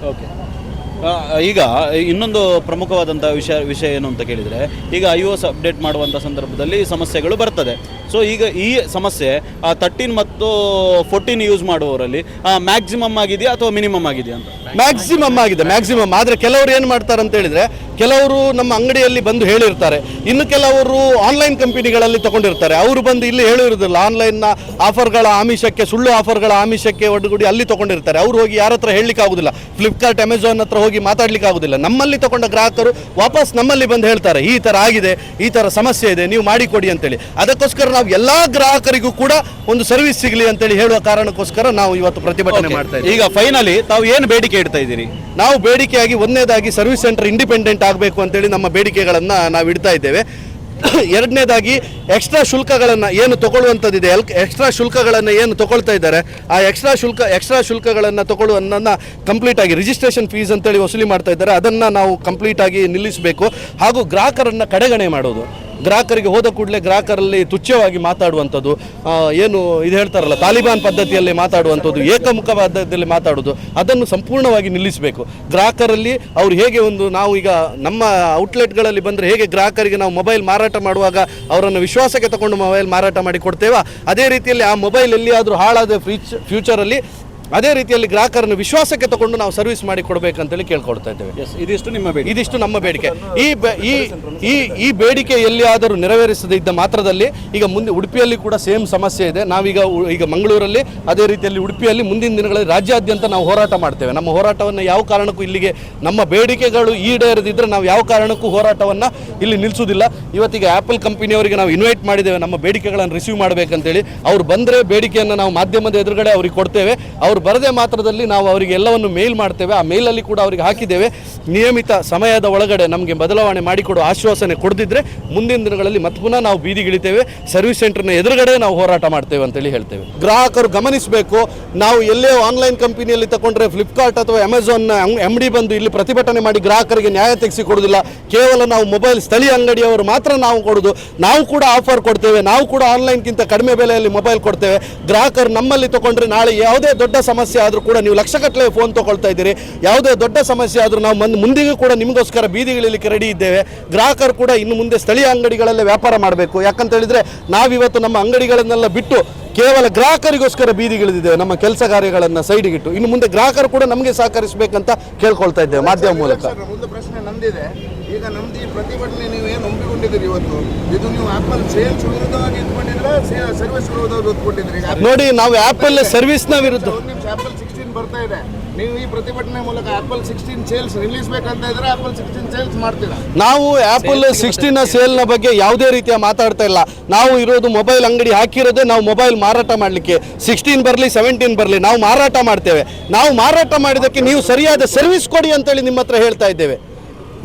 ಓಕೆ ಈಗ ಇನ್ನೊಂದು ಪ್ರಮುಖವಾದಂಥ ವಿಷಯ ವಿಷಯ ಏನು ಅಂತ ಕೇಳಿದರೆ ಈಗ ಐ ಒ ಎಸ್ ಅಪ್ಡೇಟ್ ಮಾಡುವಂಥ ಸಂದರ್ಭದಲ್ಲಿ ಸಮಸ್ಯೆಗಳು ಬರ್ತದೆ. ಸೊ ಈಗ ಈ ಸಮಸ್ಯೆ ತರ್ಟೀನ್ ಮತ್ತು ಫೋರ್ಟೀನ್ ಯೂಸ್ ಮಾಡುವವರಲ್ಲಿ ಮ್ಯಾಕ್ಸಿಮಮ್ ಆಗಿದೆಯಾ ಅಥವಾ ಮಿನಿಮಮ್ ಆಗಿದೆಯಾ ಅಂತ? ಮ್ಯಾಕ್ಸಿಮಮ್ ಆಗಿದೆ ಮ್ಯಾಕ್ಸಿಮಮ್ ಆದರೆ ಕೆಲವರು ಏನು ಮಾಡ್ತಾರೆ ಅಂತ ಹೇಳಿದರೆ ಕೆಲವರು ನಮ್ಮ ಅಂಗಡಿಯಲ್ಲಿ ಬಂದು ಹೇಳಿರ್ತಾರೆ. ಇನ್ನು ಕೆಲವರು ಆನ್ಲೈನ್ ಕಂಪನಿಗಳಲ್ಲಿ ತಗೊಂಡಿರ್ತಾರೆ. ಅವರು ಬಂದು ಇಲ್ಲಿ ಹೇಳಿರೋದಿಲ್ಲ ಆನ್ಲೈನ್ನ ಆಫರ್ಗಳ ಆಮಿಷಕ್ಕೆ ಸುಳ್ಳು ಆಫರ್ಗಳ ಆಮಿಷಕ್ಕೆ ಒಡಗೂಡಿ ಅಲ್ಲಿ ತಗೊಂಡಿರ್ತಾರೆ. ಅವ್ರು ಹೋಗಿ ಯಾರ ಹತ್ರ ಹೇಳಲಿಕ್ಕೆ ಆಗೋದಿಲ್ಲ ಫ್ಲಿಪ್ಕಾರ್ಟ್ ಅಮೆಝಾನ್ ಹತ್ರ ಹೋಗಿ ಹೋಗಿ ಮಾತಾಡ್ಲಿಕ್ಕೆ ಆಗುದಿಲ್ಲ ನಮ್ಮಲ್ಲಿ ತಗೊಂಡ ಗ್ರಾಹಕರು ವಾಪಸ್ ನಮ್ಮಲ್ಲಿ ಬಂದು ಹೇಳ್ತಾರೆ ಈ ತರ ಆಗಿದೆ ಈ ತರ ಸಮಸ್ಯೆ ಇದೆ ನೀವು ಮಾಡಿಕೊಡಿ ಅಂತೇಳಿ. ಅದಕ್ಕೋಸ್ಕರ ನಾವು ಎಲ್ಲಾ ಗ್ರಾಹಕರಿಗೂ ಕೂಡ ಒಂದು ಸರ್ವಿಸ್ ಸಿಗಲಿ ಅಂತೇಳಿ ಹೇಳುವ ಕಾರಣಕ್ಕೋಸ್ಕರ ನಾವು ಇವತ್ತು ಪ್ರತಿಭಟನೆ ಮಾಡ್ತಾ ಇದ್ದೀವಿ. ಈಗ ಫೈನಲಿ ತಾವು ಏನು ಬೇಡಿಕೆ ಇಡ್ತಾ ಇದ್ದೀರಿ? ನಾವು ಬೇಡಿಕೆಯಾಗಿ ಒಂದನೇದಾಗಿ ಸರ್ವಿಸ್ ಸೆಂಟರ್ ಇಂಡಿಪೆಂಡೆಂಟ್ ಆಗಬೇಕು ಅಂತೇಳಿ ನಮ್ಮ ಬೇಡಿಕೆಗಳನ್ನು ನಾವು ಇಡ್ತಾ ಇದ್ದೇವೆ. ಎರಡನೇದಾಗಿ ಎಕ್ಸ್ಟ್ರಾ ಶುಲ್ಕಗಳನ್ನು ಏನು ತಗೊಳ್ಳುವಂಥದ್ದಿದೆ? ಎಲ್ ಎಕ್ಸ್ಟ್ರಾ ಶುಲ್ಕಗಳನ್ನು ಏನು ತಗೊಳ್ತಾ ಇದ್ದಾರೆ? ಆ ಎಕ್ಸ್ಟ್ರಾ ಶುಲ್ಕ ಎಕ್ಸ್ಟ್ರಾ ಶುಲ್ಕಗಳನ್ನು ತಗೊಳ್ಳುವನ್ನ ಕಂಪ್ಲೀಟ್ ಆಗಿ ರಿಜಿಸ್ಟ್ರೇಷನ್ ಫೀಸ್ ಅಂತೇಳಿ ವಸೂಲಿ ಮಾಡ್ತಾ ಇದ್ದಾರೆ. ಅದನ್ನು ನಾವು ಕಂಪ್ಲೀಟಾಗಿ ನಿಲ್ಲಿಸಬೇಕು. ಹಾಗೂ ಗ್ರಾಹಕರನ್ನು ಕಡೆಗಣೆ ಮಾಡೋದು. ಗ್ರಾಹಕರಿಗೆ ಹೋದ ಕೂಡಲೇ ಗ್ರಾಹಕರಲ್ಲಿ ತುಚ್ಛವಾಗಿ ಮಾತಾಡುವಂಥದ್ದು ಏನು ಇದು ಹೇಳ್ತಾರಲ್ಲ, ತಾಲಿಬಾನ್ ಪದ್ಧತಿಯಲ್ಲಿ ಮಾತಾಡುವಂಥದ್ದು, ಏಕಮುಖ ಪದ್ಧತಿಯಲ್ಲಿ ಮಾತಾಡೋದು ಅದನ್ನು ಸಂಪೂರ್ಣವಾಗಿ ನಿಲ್ಲಿಸಬೇಕು. ಗ್ರಾಹಕರಲ್ಲಿ ಅವರು ಹೇಗೆ ಒಂದು ನಾವು ಈಗ ನಮ್ಮ ಔಟ್ಲೆಟ್ಗಳಲ್ಲಿ ಬಂದರೆ ಹೇಗೆ ಗ್ರಾಹಕರಿಗೆ ನಾವು ಮೊಬೈಲ್ ಮಾರಾಟ ಮಾಡುವಾಗ ಅವರನ್ನು ವಿಶ್ವಾಸಕ್ಕೆ ತಗೊಂಡು ಮೊಬೈಲ್ ಮಾರಾಟ ಮಾಡಿ ಕೊಡ್ತೇವಾ? ಅದೇ ರೀತಿಯಲ್ಲಿ ಆ ಮೊಬೈಲ್ ಎಲ್ಲಿಯಾದರೂ ಹಾಳಾದ ಫ್ಯೂಚ್ ಫ್ಯೂಚರಲ್ಲಿ ಅದೇ ರೀತಿಯಲ್ಲಿ ಗ್ರಾಹಕರನ್ನು ವಿಶ್ವಾಸಕ್ಕೆ ತಗೊಂಡು ನಾವು ಸರ್ವಿಸ್ ಮಾಡಿ ಕೊಡಬೇಕಂತೇಳಿ ಕೇಳ್ಕೊಳ್ತಾ ಇದ್ದೇವೆ. ಇದಿಷ್ಟು ನಿಮ್ಮ ಬೇಡಿಕೆ. ಇದಿಷ್ಟು ನಮ್ಮ ಬೇಡಿಕೆ. ಈ ಈ ಈ ಈ ಬೇಡಿಕೆ ಎಲ್ಲಿಯಾದರೂ ನೆರವೇರಿಸದೇ ಇದ್ದ ಮಾತ್ರದಲ್ಲಿ ಈಗ ಮುಂದೆ ಉಡುಪಿಯಲ್ಲಿ ಕೂಡ ಸೇಮ್ ಸಮಸ್ಯೆ ಇದೆ. ನಾವೀಗ ಈಗ ಮಂಗಳೂರಲ್ಲಿ ಅದೇ ರೀತಿಯಲ್ಲಿ ಉಡುಪಿಯಲ್ಲಿ ಮುಂದಿನ ದಿನಗಳಲ್ಲಿ ರಾಜ್ಯಾದ್ಯಂತ ನಾವು ಹೋರಾಟ ಮಾಡ್ತೇವೆ. ನಮ್ಮ ಹೋರಾಟವನ್ನು ಯಾವ ಕಾರಣಕ್ಕೂ ಇಲ್ಲಿಗೆ ನಮ್ಮ ಬೇಡಿಕೆಗಳು ಈಡೇರದಿದ್ದರೆ ನಾವು ಯಾವ ಕಾರಣಕ್ಕೂ ಹೋರಾಟವನ್ನು ಇಲ್ಲಿ ನಿಲ್ಲಿಸುವುದಿಲ್ಲ. ಇವತ್ತಿಗೆ ಆ್ಯಪಲ್ ಕಂಪನಿಯವರಿಗೆ ನಾವು ಇನ್ವೈಟ್ ಮಾಡಿದ್ದೇವೆ. ನಮ್ಮ ಬೇಡಿಕೆಗಳನ್ನು ರಿಸೀವ್ ಮಾಡಬೇಕಂತೇಳಿ. ಅವ್ರು ಬಂದರೆ ಬೇಡಿಕೆಯನ್ನು ನಾವು ಮಾಧ್ಯಮದ ಎದುರುಗಡೆ ಅವ್ರಿಗೆ ಕೊಡ್ತೇವೆ. ಅವ್ರು ಬರದೇ ಮಾತ್ರದಲ್ಲಿ ನಾವು ಅವರಿಗೆ ಎಲ್ಲವನ್ನು ಮೇಲ್ ಮಾಡ್ತೇವೆ, ಆ ಮೇಲಲ್ಲಿ ಕೂಡ ಅವರಿಗೆ ಹಾಕಿದ್ದೇವೆ. ನಿಯಮಿತ ಸಮಯದ ಒಳಗಡೆ ನಮಗೆ ಬದಲಾವಣೆ ಮಾಡಿಕೊಡುವ ಆಶ್ವಾಸನೆ ಕೊಡದಿದ್ದರೆ ಮುಂದಿನ ದಿನಗಳಲ್ಲಿ ಮತ್ತೆ ಪುನಃ ನಾವು ಬೀದಿಗಿಳಿತೇವೆ. ಸರ್ವಿಸ್ ಸೆಂಟರ್ನ ಎದುರುಗಡೆ ನಾವು ಹೋರಾಟ ಮಾಡ್ತೇವೆ ಅಂತೇಳಿ ಹೇಳ್ತೇವೆ. ಗ್ರಾಹಕರು ಗಮನಿಸಬೇಕು. ನಾವು ಎಲ್ಲೇ ಆನ್ಲೈನ್ ಕಂಪನಿಯಲ್ಲಿ ತಗೊಂಡ್ರೆ ಫ್ಲಿಪ್ಕಾರ್ಟ್ ಅಥವಾ ಅಮೆಝಾನ್ ಎಂ ಡಿ ಬಂದು ಇಲ್ಲಿ ಪ್ರತಿಭಟನೆ ಮಾಡಿ ಗ್ರಾಹಕರಿಗೆ ನ್ಯಾಯ ತೆಗೆಸಿ ಕೊಡುವುದಿಲ್ಲ ಕೇವಲ ನಾವು ಮೊಬೈಲ್ ಸ್ಥಳೀಯ ಅಂಗಡಿಯವರು ಮಾತ್ರ ನಾವು ಕೊಡೋದು. ನಾವು ಕೂಡ ಆಫರ್ ಕೊಡ್ತೇವೆ. ನಾವು ಕೂಡ ಆನ್ಲೈನ್ಗಿಂತ ಕಡಿಮೆ ಬೆಲೆಯಲ್ಲಿ ಮೊಬೈಲ್ ಕೊಡ್ತೇವೆ. ಗ್ರಾಹಕರು ನಮ್ಮಲ್ಲಿ ತಗೊಂಡ್ರೆ ನಾಳೆ ಯಾವುದೇ ದೊಡ್ಡ ಸಮಸ್ಯೆ ಆದರೂ ಕೂಡ ನೀವು ಲಕ್ಷಗಟ್ಟಲೆ ಫೋನ್ ತಗೊಳ್ತಾ ಇದ್ದೀರಿ. ಯಾವುದೇ ದೊಡ್ಡ ಸಮಸ್ಯೆ ಆದರೂ ನಾವು ಮಂದ್ ಮುಂದಿಗೂ ಕೂಡ ನಿಮಗೋಸ್ಕರ ಬೀದಿಗಳಿಲಿಕ್ಕೆ ರೆಡಿ ಇದ್ದೇವೆ. ಗ್ರಾಹಕರು ಕೂಡ ಇನ್ನು ಮುಂದೆ ಸ್ಥಳೀಯ ಅಂಗಡಿಗಳಲ್ಲೇ ವ್ಯಾಪಾರ ಮಾಡಬೇಕು. ಯಾಕಂತ ಹೇಳಿದ್ರೆ ನಾವಿವತ್ತು ನಮ್ಮ ಅಂಗಡಿಗಳನ್ನೆಲ್ಲ ಬಿಟ್ಟು ಕೇವಲ ಗ್ರಾಹಕರಿಗೋಸ್ಕರ ಬೀದಿಗಿಳಿದಿದ್ದೇವೆ. ನಮ್ಮ ಕೆಲಸ ಕಾರ್ಯಗಳನ್ನು ಸೈಡಿಗಿಟ್ಟು ಇನ್ನು ಮುಂದೆ ಗ್ರಾಹಕರು ಕೂಡ ನಮಗೆ ಸಹಕರಿಸಬೇಕಂತ ಕೇಳ್ಕೊಳ್ತಾ ಇದ್ದೇವೆ ಮಾಧ್ಯಮ ಮೂಲಕ. ಈಗ ನಮ್ದು ಈ ಪ್ರತಿಭಟನೆ ನೀವು ಏನು ನಂಬಿಕೊಂಡಿದ್ದೀರಿ ಇವತ್ತು? ಇದು ನೀವು ಆಪಲ್ ಸೇಲ್ಸ್ ವಿರುದ್ಧವಾಗಿ ಇಟ್ಕೊಂಡಿದ್ರೆ ಸರ್ವಿಸ್ ವಿರುದ್ಧವಾಗಿ ಇಟ್ಕೊಂಡಿದ್ರಿ ನೋಡಿ ನಾವು ಆಪಲ್ ಸರ್ವಿಸ್ನ ವಿರುದ್ಧ. ಒಂದು ನಿಮಿಷ ಆಪಲ್ ಸಿಕ್ಸ್ಟೀನ್ ಬರ್ತಾ ಇದೆ. ನೀವು ಈ ಪ್ರತಿಭಟನೆ ಮೂಲಕ ಆಪಲ್ ಸಿಕ್ಸ್ಟೀನ್ ಸೇಲ್ಸ್ ರಿಲೀಸ್ ಬೇಕಂತ ಇದ್ರೆ ಆಪಲ್ ಸಿಕ್ಸ್ಟೀನ್ ಸೇಲ್ಸ್ ಮಾಡ್ತೀರಾ? ನಾವು ಆಪಲ್ ಸಿಕ್ಸ್ಟೀನ್ನ ಬಗ್ಗೆ ಯಾವುದೇ ರೀತಿಯ ಮಾತಾಡ್ತಾ ಇಲ್ಲ. ನಾವು ಇರೋದು ಮೊಬೈಲ್ ಅಂಗಡಿ ಹಾಕಿರೋದೇ ನಾವು ಮೊಬೈಲ್ ಮಾರಾಟ ಮಾಡಲಿಕ್ಕೆ. ಸಿಕ್ಸ್ಟೀನ್ ಬರಲಿ ಸೆವೆಂಟೀನ್ ಬರಲಿ ನಾವು ಮಾರಾಟ ಮಾಡ್ತೇವೆ. ನಾವು ಮಾರಾಟ ಮಾಡಿದ್ದಕ್ಕೆ ನೀವು ಸರಿಯಾದ ಸರ್ವಿಸ್ ಕೊಡಿ ಅಂತೇಳಿ ನಿಮ್ಮ ಹತ್ರ ಹೇಳ್ತಾ ಇದ್ದೇವೆ.